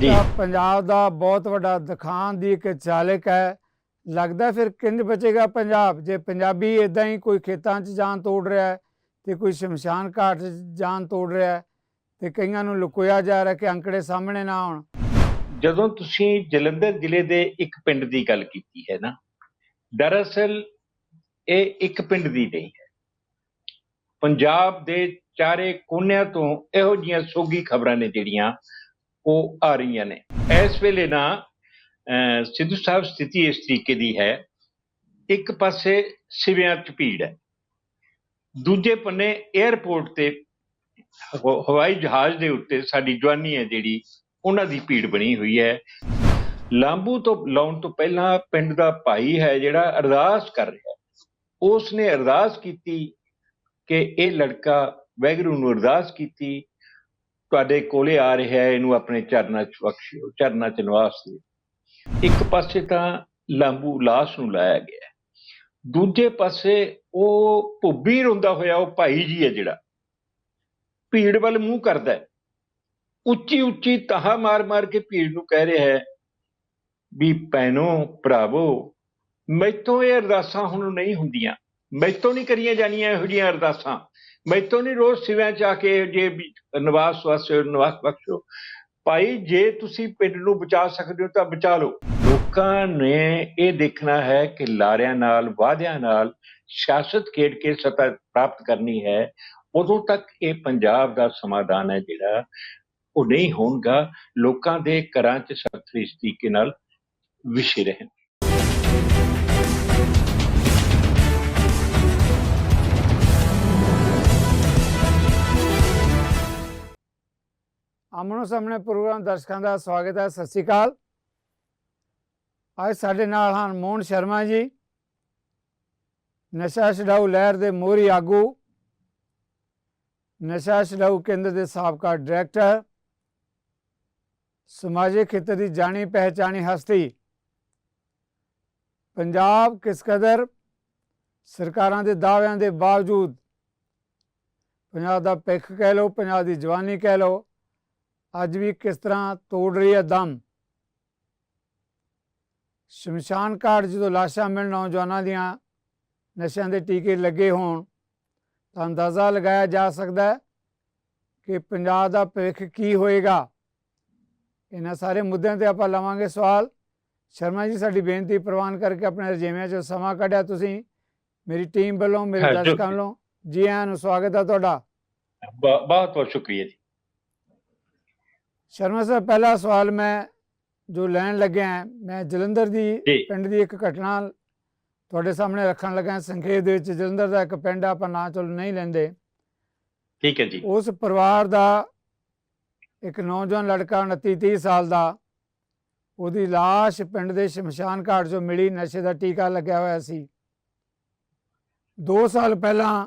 ਜੀ। ਪੰਜਾਬ ਦਾ ਬਹੁਤ ਵੱਡਾ ਦਿਖਾਣ ਦੀ ਇੱਕ ਚਾਲਕ ਹੈ ਲੱਗਦਾ ਫਿਰ ਕਿੰਜ ਬਚੇਗਾ ਪੰਜਾਬ? ਜੇ ਪੰਜਾਬੀ ਇਦਾਂ ਹੀ ਕੋਈ ਖੇਤਾਂ 'ਚ ਜਾਨ ਤੋੜ ਰਿਹਾ ਹੈ ਤੇ ਕੋਈ ਸ਼ਮਸ਼ਾਨ ਘਾਟ 'ਚ ਜਾਨ ਤੋੜ ਰਿਹਾ ਹੈ ਤੇ ਕਈਆਂ ਨੂੰ ਲੁਕੋਇਆ ਜਾ ਰਿਹਾ ਕਿ ਅੰਕੜੇ ਸਾਹਮਣੇ ਨਾ ਆਉਣ। ਜਦੋਂ ਤੁਸੀਂ ਜਲੰਧਰ ਜ਼ਿਲ੍ਹੇ ਦੇ ਇੱਕ ਪਿੰਡ ਦੀ ਗੱਲ ਕੀਤੀ ਹੈ ਨਾ ਦਰਅਸਲ ਇਹ ਇੱਕ ਪਿੰਡ ਦੀ ਨਹੀਂ ਹੈ। ਪੰਜਾਬ ਦੇ ਚਾਰੇ ਕੋਨਿਆਂ ਤੋਂ ਇਹੋ ਜੀਆਂ ਸੋਗੀ ਖਬਰਾਂ ਨੇ ਜਿਹੜੀਆਂ ਉਹ ਆ ਰਹੀਆਂ ਨੇ। ਇਸ ਵੇਲੇ ਨਾ ਅਹ, ਸਿੱਧੂ ਸਾਹਿਬ ਸਥਿਤੀ ਇਸ ਤਰੀਕੇ ਦੀ ਹੈ ਇੱਕ ਪਾਸੇ ਸਿਵਿਆਂ 'ਚ ਭੀੜ ਹੈ ਦੂਜੇ ਪੰਨੇ 에ਅਰਪੋਰਟ ਤੇ ਹਵਾਈ ਜਹਾਜ਼ ਦੇ ਉੱਤੇ ਸਾਡੀ ਜਵਾਨੀ ਹੈ ਜਿਹੜੀ ਉਹਨਾਂ ਦੀ ਭੀੜ ਬਣੀ ਹੋਈ ਹੈ। ਲਾਂਬੂ ਤੋਂ ਲਾਉਣ ਤੋਂ ਪਹਿਲਾਂ ਪਿੰਡ ਦਾ ਭਾਈ ਹੈ ਜਿਹੜਾ ਅਰਦਾਸ ਕਰ ਰਿਹਾ। ਹੈ ਉਸ ਨੇ ਅਰਦਾਸ ਕੀਤੀ ਕਿ ਇਹ ਲੜਕਾ ਵੈਗਰੂ ਨੂੰ ਅਰਦਾਸ ਕੀਤੀ ਤੁਹਾਡੇ ਕੋਲੇ ਆ ਰਿਹਾ ਹੈ, ਇਹਨੂੰ ਆਪਣੇ ਚਰਨਾਂ 'ਚ ਬਖਸ਼ਿਓ ਚਰਨਾਂ 'ਚ ਨਿਵਾਸ ਦਿਓ। ਇੱਕ ਪਾਸੇ ਤਾਂ ਲਾਂਬੂ ਲਾਸ਼ ਨੂੰ ਲਾਇਆ ਗਿਆ ਦੂਜੇ ਪਾਸੇ ਉਹ ਭੁੱਬੀ ਰੋਂਦਾ ਹੋਇਆ, ਉਹ ਭਾਈ ਜੀ ਹੈ ਜਿਹੜਾ। ਭੀੜ ਵੱਲ ਮੂੰਹ ਕਰਦਾ ਹੈ। ਉੱਚੀ ਉੱਚੀ ਤਹਾ ਮਾਰ ਮਾਰ ਕੇ ਭੀੜ ਨੂੰ ਕਹਿ ਰਿਹਾ ਹੈ ਵੀ, ਭੈਣੋ, ਭਰਾਵੋ, ਮੈਥੋਂ ਇਹ ਅਰਦਾਸਾਂ ਹੁਣ ਨਹੀਂ ਹੁੰਦੀਆਂ। ਮੈਥੋਂ ਨਹੀਂ ਕਰੀਆਂ ਜਾਣੀਆਂ ਇਹੋ ਜਿਹੀਆਂ ਅਰਦਾਸਾਂ। ਮੈਥੋਂ ਨਹੀਂ ਰੋਜ਼ ਸਿਵਿਆਂ ਚ ਆ ਕੇ ਜੇ ਨਿਵਾਸ ਵਾਸਤੇ, ਨਿਵਾਸ ਬਖਸ਼ੋ। ਭਾਈ, ਜੇ ਤੁਸੀਂ ਪਿੰਡ ਨੂੰ ਬਚਾ ਸਕਦੇ ਹੋ ਤਾਂ ਬਚਾ ਲਓ। ਲੋਕਾਂ ਨੇ ਇਹ ਦੇਖਣਾ ਹੈ ਕਿ ਲਾਰਿਆਂ ਨਾਲ, ਵਾਅਦਿਆਂ ਨਾਲ ਸਿਆਸਤ ਖੇਡ ਕੇ ਸੱਤਾ ਪ੍ਰਾਪਤ ਕਰਨੀ ਹੈ, ਉਦੋਂ ਤੱਕ ਇਹ ਪੰਜਾਬ ਦਾ ਸਮਾਧਾਨ ਹੈ ਜਿਹੜਾ ਉਹ ਨਹੀਂ ਹੋਣਗਾ ਲੋਕਾਂ ਦੇ ਘਰਾਂ 'ਚ ਸਖਤ ਤਰੀਕੇ ਨਾਲ ਵਿਸ਼ੇ ਰਹਿਣ। ਆਮਣੋ ਸਾਹਮਣੇ ਪ੍ਰੋਗਰਾਮ ਦਰਸ਼ਕਾਂ ਦਾ ਸਵਾਗਤ ਹੈ, ਸਤਿ ਸ਼੍ਰੀ ਅਕਾਲ। ਅੱਜ ਸਾਡੇ ਨਾਲ ਹਨ ਮੋਹਨ ਸ਼ਰਮਾ ਜੀ, ਨਸ਼ਾ ਛਡਾਊ ਲਹਿਰ ਦੇ ਮੋਹਰੀ ਆਗੂ, ਨਸ਼ਾ ਛਡਾਊ ਕੇਂਦਰ ਦੇ ਸਾਬਕਾ ਡਾਇਰੈਕਟਰ, ਸਮਾਜਿਕ ਖੇਤਰ ਦੀ ਜਾਣੀ ਪਹਿਚਾਣੀ ਹਸਤੀ, ਪੰਜਾਬ ਕਿਸ ਕਦਰ ਸਰਕਾਰਾਂ ਦੇ ਦਾਅਵਿਆਂ ਦੇ ਬਾਵਜੂਦ, ਪੰਜਾਬ ਦਾ ਪਿੱਖ ਕਹਿ ਲਓ, ਪੰਜਾਬ ਦੀ ਜਵਾਨੀ ਕਹਿ ਲਓ ਅੱਜ ਵੀ ਕਿਸ ਤਰ੍ਹਾਂ ਤੋੜ ਰਹੀ ਹੈ ਦਮ? ਸ਼ਮਸ਼ਾਨ ਘਾਟ ਜਦੋਂ ਲਾਸ਼ਾਂ ਮਿਲਣ ਨੌਜਵਾਨਾਂ ਦੀਆਂ ਨਸ਼ਿਆਂ ਦੇ ਟੀਕੇ ਲੱਗੇ ਹੋਣ ਤਾਂ ਅੰਦਾਜ਼ਾ ਲਗਾਇਆ ਜਾ ਸਕਦਾ ਹੈ ਕਿ ਪੰਜਾਬ ਦਾ ਭਵਿੱਖ ਕੀ ਹੋਏਗਾ? ਇਹਨਾਂ ਸਾਰੇ ਮੁੱਦਿਆਂ ਤੇ ਆਪਾਂ ਲਵਾਂਗੇ ਸਵਾਲ। ਸ਼ਰਮਾ ਜੀ ਸਾਡੀ ਬੇਨਤੀ ਪ੍ਰਵਾਨ ਕਰਕੇ ਆਪਣੇ ਰਜੇਵਿਆਂ 'ਚ ਸਮਾਂ ਕੱਢਿਆ ਤੁਸੀਂ। ਮੇਰੀ ਟੀਮ ਵੱਲੋਂ ਮੇਰੇ ਦਰਸ਼ਕਾਂ ਵੱਲੋਂ ਜੀ ਆਇਆਂ ਨੂੰ ਸਵਾਗਤ ਹੈ ਤੁਹਾਡਾ। ਬਹੁਤ ਬਹੁਤ ਸ਼ੁਕਰੀਆ ਜੀ। ਸ਼ਰਮਾ ਸਾਹਿਬ ਪਹਿਲਾ ਸਵਾਲ ਮੈਂ ਜੋ ਲੈਣ ਲੱਗਿਆ ਮੈਂ ਜਲੰਧਰ ਦੀ। ਪਿੰਡ ਦੀ ਇੱਕ ਘਟਨਾ ਤੁਹਾਡੇ ਸਾਹਮਣੇ ਰੱਖਣ ਲੱਗਾ ਹਾਂ। ਸੰਖੇਪ ਦੇ ਵਿੱਚ ਜਲੰਧਰ ਦਾ ਇੱਕ ਪਿੰਡ ਆ, ਆਪਾਂ ਨਾਂ ਚਲੋ ਨਹੀਂ ਲੈਂਦੇ ਠੀਕ ਹੈ ਜੀ ਉਸ ਪਰਿਵਾਰ ਦਾ ਇੱਕ ਨੌਜਵਾਨ ਲੜਕਾ 29 30 ਸਾਲ ਦਾ ਉਹਦੀ ਲਾਸ਼ ਪਿੰਡ ਦੇ ਸ਼ਮਸ਼ਾਨ ਘਾਟ 'ਚੋਂ ਮਿਲੀ ਨਸ਼ੇ ਦਾ ਟੀਕਾ ਲੱਗਿਆ ਹੋਇਆ ਸੀ 2 ਸਾਲ ਪਹਿਲਾਂ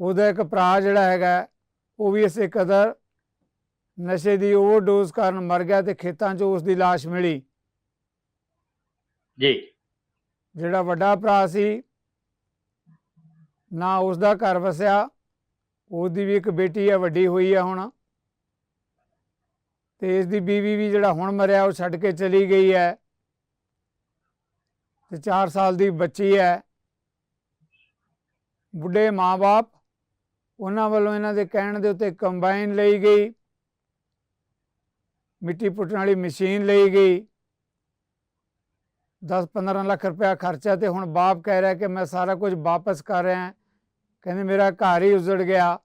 ਉਹਦਾ ਇੱਕ ਭਰਾ ਜਿਹੜਾ ਹੈਗਾ ਉਹ ਵੀ ਇਸੇ ਕਦਰ ਨਸ਼ੇ ਦੀ ਓਵਰਡੋਜ਼ ਕਾਰਨ ਮਰ ਗਿਆ ਤੇ ਖੇਤਾਂ 'ਚੋਂ ਉਸ ਦੀ ਲਾਸ਼ ਮਿਲੀ। ਜੀ। ਜਿਹੜਾ ਵੱਡਾ ਭਰਾ ਸੀ ਨਾ ਉਸ ਦਾ ਘਰ ਵਸਿਆ ਉਹਦੀ ਵੀ ਇੱਕ ਬੇਟੀ ਹੈ ਵੱਡੀ ਹੋਈ ਹੈ ਹੁਣ। ਤੇ ਇਸ ਦੀ ਬੀਵੀ ਵੀ ਜਿਹੜਾ ਹੁਣ ਮਰਿਆ ਉਹ ਛੱਡ ਕੇ ਚਲੀ ਗਈ ਹੈ। ਤੇ 4 ਸਾਲ ਦੀ ਬੱਚੀ ਹੈ। ਬੁੱਢੇ ਮਾਪੇ ਉਹਨਾਂ ਵੱਲੋਂ ਇਹਨਾਂ ਦੇ ਕਹਿਣ ਦੇ ਉੱਤੇ ਕੰਬਾਈਨ ਲਈ ਗਈ। ਮਿੱਟੀ ਪੁੱਟਣ ਵਾਲੀ ਮਸ਼ੀਨ ਲਈ ਗਈ। 10-15 ਲੱਖ ਰੁਪਇਆ ਖਰਚਾ ਤੇ ਹੁਣ ਬਾਪ ਕਹਿ ਰਿਹਾ ਕਿ ਮੈਂ ਸਾਰਾ ਕੁਝ ਵਾਪਸ ਕਰ ਰਿਹਾ ਕਹਿੰਦੇ ਮੇਰਾ ਘਰ ਹੀ ਉਜੜ ਗਿਆ।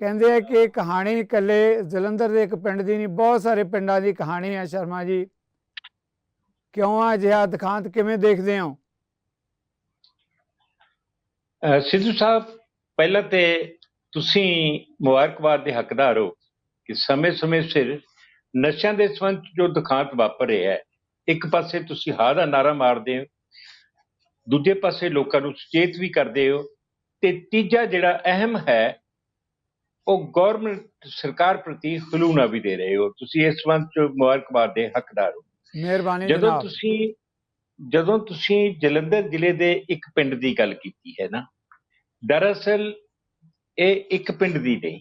ਕਹਿੰਦੇ ਆ ਕਿ ਕਹਾਣੀ ਇਕੱਲੇ ਜਲੰਧਰ ਦੇ ਇੱਕ ਪਿੰਡ ਦੀ ਨਹੀਂ, ਬਹੁਤ ਸਾਰੇ ਪਿੰਡਾਂ ਦੀ ਕਹਾਣੀ ਹੈ ਸ਼ਰਮਾ ਜੀ। ਕਿਉਂ ਆ ਅਜਿਹਾ? ਦਿਖਾਂਤ ਕਿਵੇਂ ਦੇਖਦੇ ਹੋ? ਸਿੱਧੂ ਸਾਹਿਬ, ਪਹਿਲਾਂ ਤੇ ਤੁਸੀਂ ਮੁਬਾਰਕਬਾਦ ਦੇ ਹੱਕਦਾਰ ਹੋ। ਕਿ ਸਮੇਂ-ਸਮੇਂ ਸਿਰ ਨਸ਼ਿਆਂ ਦੇ ਸੰਬੰਧ ਜੋ ਦੁਖਾਂਤ ਵਾਪਰ ਰਿਹਾ ਹੈ ਇੱਕ ਪਾਸੇ ਤੁਸੀਂ ਹਾਂ ਦਾ ਨਾਰਾ ਮਾਰਦੇ ਹੋ ਦੂਜੇ ਪਾਸੇ ਲੋਕਾਂ ਨੂੰ ਸੁਚੇਤ ਵੀ ਕਰਦੇ ਹੋ ਤੇ ਤੀਜਾ ਜਿਹੜਾ ਅਹਿਮ ਹੈ ਉਹ ਗਵਰਨਮੈਂਟ ਸਰਕਾਰ ਪ੍ਰਤੀ ਖਲੂਣਾ ਵੀ ਦੇ ਰਹੇ ਹੋ। ਤੁਸੀਂ ਇਸ ਸੰਬੰਧ 'ਚ ਮੁਬਾਰਕਬਾਦ ਦੇ ਹੱਕਦਾਰ ਹੋ। ਮਿਹਰਬਾਨੀ ਜਦੋਂ ਤੁਸੀਂ ਜਦੋਂ ਤੁਸੀਂ ਜਲੰਧਰ ਜ਼ਿਲ੍ਹੇ ਦੇ ਇੱਕ ਪਿੰਡ ਦੀ ਗੱਲ ਕੀਤੀ ਹੈ ਨਾ ਦਰਅਸਲ ਇਹ ਇੱਕ ਪਿੰਡ ਦੀ ਨਹੀਂ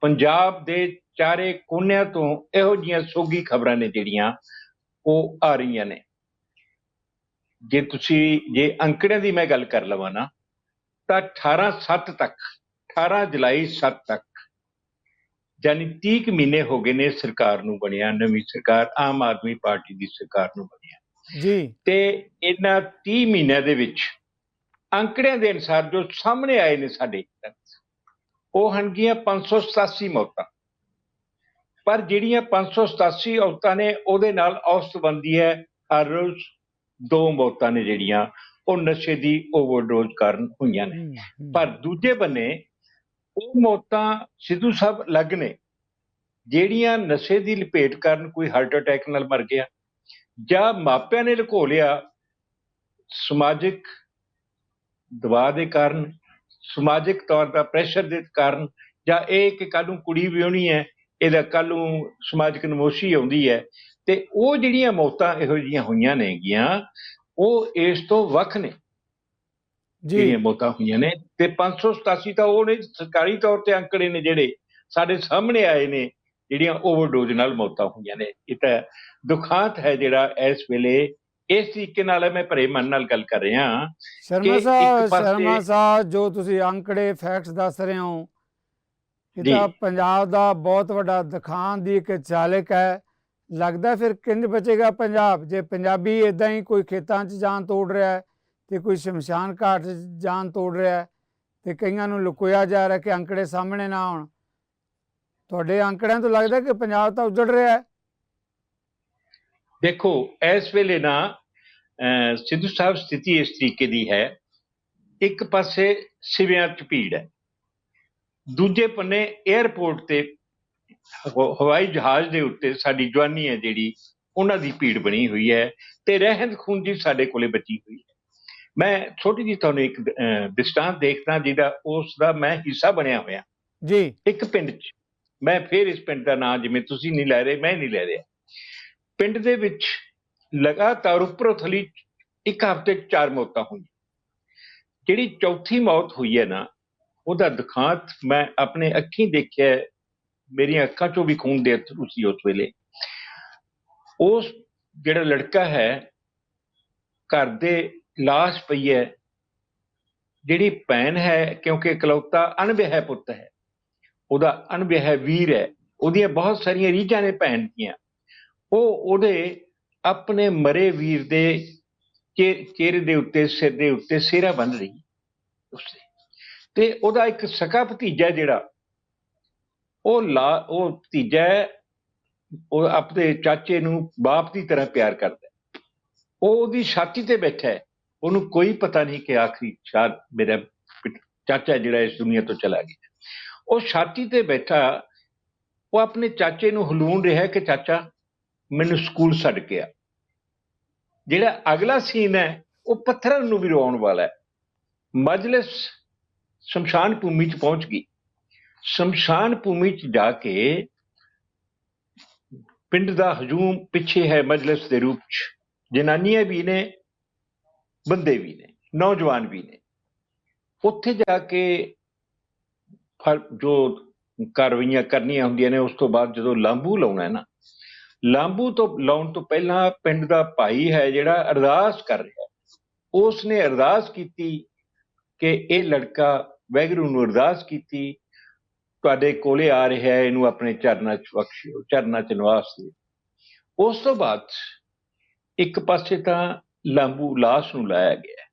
ਪੰਜਾਬ ਦੇ ਚਾਰੇ ਕੋਨਿਆਂ ਤੋਂ ਇਹੋ ਜੀਆਂ ਸੋਗੀ ਖਬਰਾਂ ਨੇ ਜਿਹੜੀਆਂ ਉਹ ਆ ਰਹੀਆਂ ਨੇ। ਜੇ ਤੁਸੀਂ ਜੇ ਅੰਕੜਿਆਂ ਦੀ ਮੈਂ ਗੱਲ ਕਰ ਲਵਾਂ ਨਾ ਤਾਂ 18 7 ਤੱਕ 18 ਜੁਲਾਈ 7 ਤੱਕ ਯਾਨੀ 30 ਕੁ ਮਹੀਨੇ ਹੋ ਗਏ ਨੇ ਸਰਕਾਰ ਨੂੰ ਬਣਿਆ ਨਵੀਂ ਸਰਕਾਰ ਆਮ ਆਦਮੀ ਪਾਰਟੀ ਦੀ ਸਰਕਾਰ ਨੂੰ ਬਣਿਆ। ਜੀ। ਤੇ ਇਹਨਾਂ 30 ਮਹੀਨਿਆਂ ਦੇ ਵਿੱਚ ਅੰਕੜਿਆਂ ਦੇ ਅਨੁਸਾਰ ਜੋ ਸਾਹਮਣੇ ਆਏ ਨੇ ਸਾਡੇ ਉਹ ਹਨਗੀਆਂ 587 ਮੌਤਾਂ। ਪਰ ਜਿਹੜੀਆਂ 587 ਔਰਤਾਂ ਨੇ ਉਹਦੇ ਨਾਲ ਔਸਤ ਬਣਦੀ ਹੈ ਹਰ ਰੋਜ਼ ਦੋ ਮੌਤਾਂ ਨੇ ਜਿਹੜੀਆਂ ਉਹ ਨਸ਼ੇ ਦੀ ਓਵਰਡੋਜ਼ ਕਾਰਨ ਹੋਈਆਂ ਨੇ। ਪਰ ਦੂਜੇ ਬੰਨੇ ਉਹ ਮੌਤਾਂ ਸਿੱਧੂ ਸਾਹਿਬ ਅਲੱਗ ਨੇ ਜਿਹੜੀਆਂ ਨਸ਼ੇ ਦੀ ਲਪੇਟ ਕਾਰਨ ਕੋਈ ਹਾਰਟ ਅਟੈਕ ਨਾਲ ਮਰ ਗਿਆ ਜਾਂ ਮਾਪਿਆਂ ਨੇ ਲੁਕੋ ਲਿਆ ਸਮਾਜਿਕ ਦਬਾਅ ਦੇ ਕਾਰਨ ਸਮਾਜਿਕ ਤੌਰ ਦਾ ਪ੍ਰੈਸ਼ਰ ਦੇ ਕਾਰਨ ਜਾਂ ਇਹ ਕਿ ਕੱਲ ਨੂੰ ਕੁੜੀ ਵਿਆਹਣੀ ਹੈ ਇਹਦਾ ਕੱਲ ਨੂੰ ਸਮਾਜਿਕ ਨਮੋਸ਼ੀ ਆਉਂਦੀ ਹੈ ਤੇ ਉਹ ਜਿਹੜੀਆਂ ਮੌਤਾਂ ਇਹੋ ਜਿਹੀਆਂ ਹੋਈਆਂ ਨੇਗੀਆਂ ਉਹ ਇਸ ਤੋਂ ਵੱਖ ਨੇ। ਜੀ। ਜਿਹੜੀਆਂ ਮੌਤਾਂ ਹੋਈਆਂ ਨੇ ਤੇ 587 ਤਾਂ ਉਹ ਨੇ ਸਰਕਾਰੀ ਤੌਰ ਤੇ ਅੰਕੜੇ ਨੇ ਜਿਹੜੇ ਸਾਡੇ ਸਾਹਮਣੇ ਆਏ ਨੇ ਜਿਹੜੀਆਂ ਓਵਰਡੋਜ਼ ਨਾਲ ਮੌਤਾਂ ਹੋਈਆਂ ਨੇ। ਇਹ ਤਾਂ ਦੁਖਾਂਤ ਹੈ ਜਿਹੜਾ ਇਸ ਵੇਲੇ ਇਸ ਤਰੀਕੇ ਨਾਲ ਮੈਂ ਭਰੇ ਮਨ ਨਾਲ ਗੱਲ ਕਰ ਰਿਹਾ। ਸ਼ਰਮਾ ਸਾਹਿਬ ਸ਼ਰਮਾ ਸਾਹਿਬ ਜੋ ਤੁਸੀਂ ਅੰਕੜੇ ਫੈਕਟਸ ਦੱਸ ਰਹੇ ਹੋ ਇਹ। ਤਾਂ ਪੰਜਾਬ ਦਾ ਬਹੁਤ ਵੱਡਾ ਦਿਖਾਣ ਦੀ ਇੱਕ ਚਾਲਕ ਹੈ। ਲੱਗਦਾ ਫਿਰ ਕਿੰਜ ਬਚੇਗਾ ਪੰਜਾਬ? ਜੇ ਪੰਜਾਬੀ ਇਦਾਂ ਹੀ ਕੋਈ ਖੇਤਾਂ 'ਚ ਜਾਨ ਤੋੜ ਰਿਹਾ ਹੈ ਤੇ ਕੋਈ ਸ਼ਮਸ਼ਾਨ ਘਾਟ 'ਚ ਜਾਨ ਤੋੜ ਰਿਹਾ ਹੈ ਤੇ ਕਈਆਂ ਨੂੰ ਲੁਕੋਇਆ ਜਾ ਰਿਹਾ ਕਿ ਅੰਕੜੇ ਸਾਹਮਣੇ ਨਾ ਆਉਣ। ਤੁਹਾਡੇ ਅੰਕੜਿਆਂ ਤੋਂ ਲੱਗਦਾ ਕਿ ਪੰਜਾਬ ਤਾਂ ਉਜੜ ਰਿਹਾ ਹੈ? ਦੇਖੋ ਇਸ ਵੇਲੇ ਨਾ ਸਿੱਧੂ ਸਾਹਿਬ ਸਥਿਤੀ ਇਸ ਤਰੀਕੇ ਦੀ ਹੈ ਇੱਕ ਪਾਸੇ ਸਿਵਿਆਂ 'ਚ ਭੀੜ ਹੈ ਦੂਜੇ ਪੰਨੇ 에ਅਰਪੋਰਟ ਤੇ ਹਵਾ- ਹਵਾਈ ਜਹਾਜ਼ ਦੇ ਉੱਤੇ ਸਾਡੀ ਜਵਾਨੀ ਹੈ ਜਿਹੜੀ ਉਹਨਾਂ ਦੀ ਭੀੜ ਬਣੀ ਹੋਈ ਹੈ ਤੇ ਰਹਿੰਦ ਖੂੰਦ ਸਾਡੇ ਕੋਲੇ ਬਚੀ ਹੋਈ ਹੈ। ਮੈਂ ਛੋਟੀ ਜੀ ਤੁਹਾਨੂੰ ਇੱਕ ਦ੍ਰਿਸ਼ਟਾਂਤ ਦੇਖਦਾ ਜਿਹਦਾ ਉਸ ਦਾ ਮੈਂ ਹਿੱਸਾ ਬਣਿਆ ਹੋਇਆ। ਜੀ। ਇੱਕ ਪਿੰਡ 'ਚ ਮੈਂ ਫੇਰ ਇਸ ਪਿੰਡ ਦਾ ਨਾਮ ਜਿਵੇਂ ਤੁਸੀਂ ਨਹੀਂ ਲੈ ਰਹੇ ਮੈਂ ਨਹੀਂ ਲੈ ਰਿਹਾ। ਪਿੰਡ ਦੇ ਵਿੱਚ ਲਗਾਤਾਰ ਉੱਪਰੋਂ ਥਲੀ ਇੱਕ ਹਫ਼ਤੇ 'ਚ ਚਾਰ ਮੌਤਾਂ ਹੋਈਆਂ। ਜਿਹੜੀ ਚੌਥੀ ਮੌਤ ਹੋਈ ਹੈ ਨਾ, ਉਹਦਾ ਦੁਖਾਂਤ ਮੈਂ ਆਪਣੇ ਅੱਖੀਂ ਦੇਖਿਆ ਮੇਰੀਆਂ ਅੱਖਾਂ 'ਚੋਂ ਵੀ ਖੂਨ ਦੇ ਅਥਰੂ ਸੀ ਉਸ ਵੇਲੇ। ਉਸ ਜਿਹੜਾ ਲੜਕਾ ਹੈ, ਘਰ ਦੇ ਲਾਸ਼ ਪਈ ਹੈ, ਜਿਹੜੀ ਭੈਣ ਹੈ, ਕਿਉਂਕਿ ਇਕਲੌਤਾ ਅਣਵਿਆਹਿਆ ਪੁੱਤ ਹੈ, ਉਹਦਾ ਅਣਵਿਆਹਿਆ ਵੀਰ ਹੈ, ਉਹਦੀਆਂ ਬਹੁਤ ਸਾਰੀਆਂ ਰੀਝਾਂ ਨੇ ਭੈਣ ਦੀਆਂ। ਉਹ ਉਹਦੇ ਆਪਣੇ ਮਰੇ ਵੀਰ ਦੇ ਚਿਹ- ਚਿਹਰੇ ਦੇ ਉੱਤੇ, ਸਿਰ ਦੇ ਉੱਤੇ ਸਿਹਰਾ ਬੰਨ ਰਹੀ ਉਸਦੇ। ਤੇ ਉਹਦਾ ਇੱਕ ਸਕਾ ਭਤੀਜਾ ਜਿਹੜਾ, ਉਹ ਲਾ, ਉਹ ਭਤੀਜਾ ਉਹ ਆਪਣੇ ਚਾਚੇ ਨੂੰ ਬਾਪ ਦੀ ਤਰ੍ਹਾਂ ਪਿਆਰ ਕਰਦਾ ਉਹ ਉਹਦੀ ਛਾਤੀ ਤੇ ਬੈਠਾ ਹੈ। ਉਹਨੂੰ ਕੋਈ ਪਤਾ ਨਹੀਂ ਕਿ ਆਖਰੀ ਸ਼ਾਇਦ ਮੇਰਾ ਚਾਚਾ ਜਿਹੜਾ ਇਸ ਦੁਨੀਆ ਤੋਂ ਚਲਾ ਗਿਆ। ਉਹ ਛਾਤੀ ਤੇ ਬੈਠਾ, ਉਹ ਆਪਣੇ ਚਾਚੇ ਨੂੰ ਹਲੂਣ ਰਿਹਾ ਕਿ ਚਾਚਾ ਮੈਨੂੰ ਸਕੂਲ ਛੱਡ ਕੇ ਆ। ਜਿਹੜਾ ਅਗਲਾ ਸੀਨ ਹੈ, ਉਹ ਪੱਥਰਾਂ ਨੂੰ ਵੀ ਰਵਾਉਣ ਵਾਲਾ ਹੈ। ਮਜਲਿਸ ਸ਼ਮਸ਼ਾਨ ਭੂਮੀ ਚ ਪਹੁੰਚ ਗਈ। ਸ਼ਮਸ਼ਾਨ ਭੂਮੀ ਚ ਜਾ ਕੇ ਪਿੰਡ ਦਾ ਹਜੂਮ ਪਿੱਛੇ ਹੈ ਮਜਲਿਸ ਦੇ ਰੂਪ ਚ। ਜਨਾਨੀਆਂ ਵੀ ਨੇ, ਬੰਦੇ ਵੀ ਨੇ, ਨੌਜਵਾਨ ਵੀ ਨੇ। ਉੱਥੇ ਜਾ ਕੇ ਫਰ- ਜੋ ਕਾਰਵਾਈਆਂ ਕਰਨੀਆਂ ਹੁੰਦੀਆਂ ਨੇ, ਉਸ ਤੋਂ ਬਾਅਦ ਜਦੋਂ ਲਾਂਬੂ ਲਾਉਣਾ ਹੈ ਨਾ ਲਾਂਬੂ ਤੋਂ ਲਾਉਣ ਤੋਂ ਪਹਿਲਾਂ ਪਿੰਡ ਦਾ ਭਾਈ ਹੈ ਜਿਹੜਾ ਅਰਦਾਸ ਕਰ ਰਿਹਾ ਉਸ ਨੇ ਅਰਦਾਸ ਕੀਤੀ ਕਿ ਇਹ ਲੜਕਾ ਵੈਗਰੂ ਨੂੰ ਅਰਦਾਸ ਕੀਤੀ, ਤੁਹਾਡੇ ਕੋਲੇ ਆ ਰਿਹਾ ਹੈ, ਇਹਨੂੰ ਆਪਣੇ ਚਰਨਾਂ 'ਚ ਬਖਸ਼ਿਓ, ਚਰਨਾਂ 'ਚ ਨਿਵਾਸ ਦਿਓ। ਉਸ ਤੋਂ ਬਾਅਦ ਇੱਕ ਪਾਸੇ ਤਾਂ ਲਾਂਬੂ ਲਾਸ਼ ਨੂੰ ਲਾਇਆ ਗਿਆ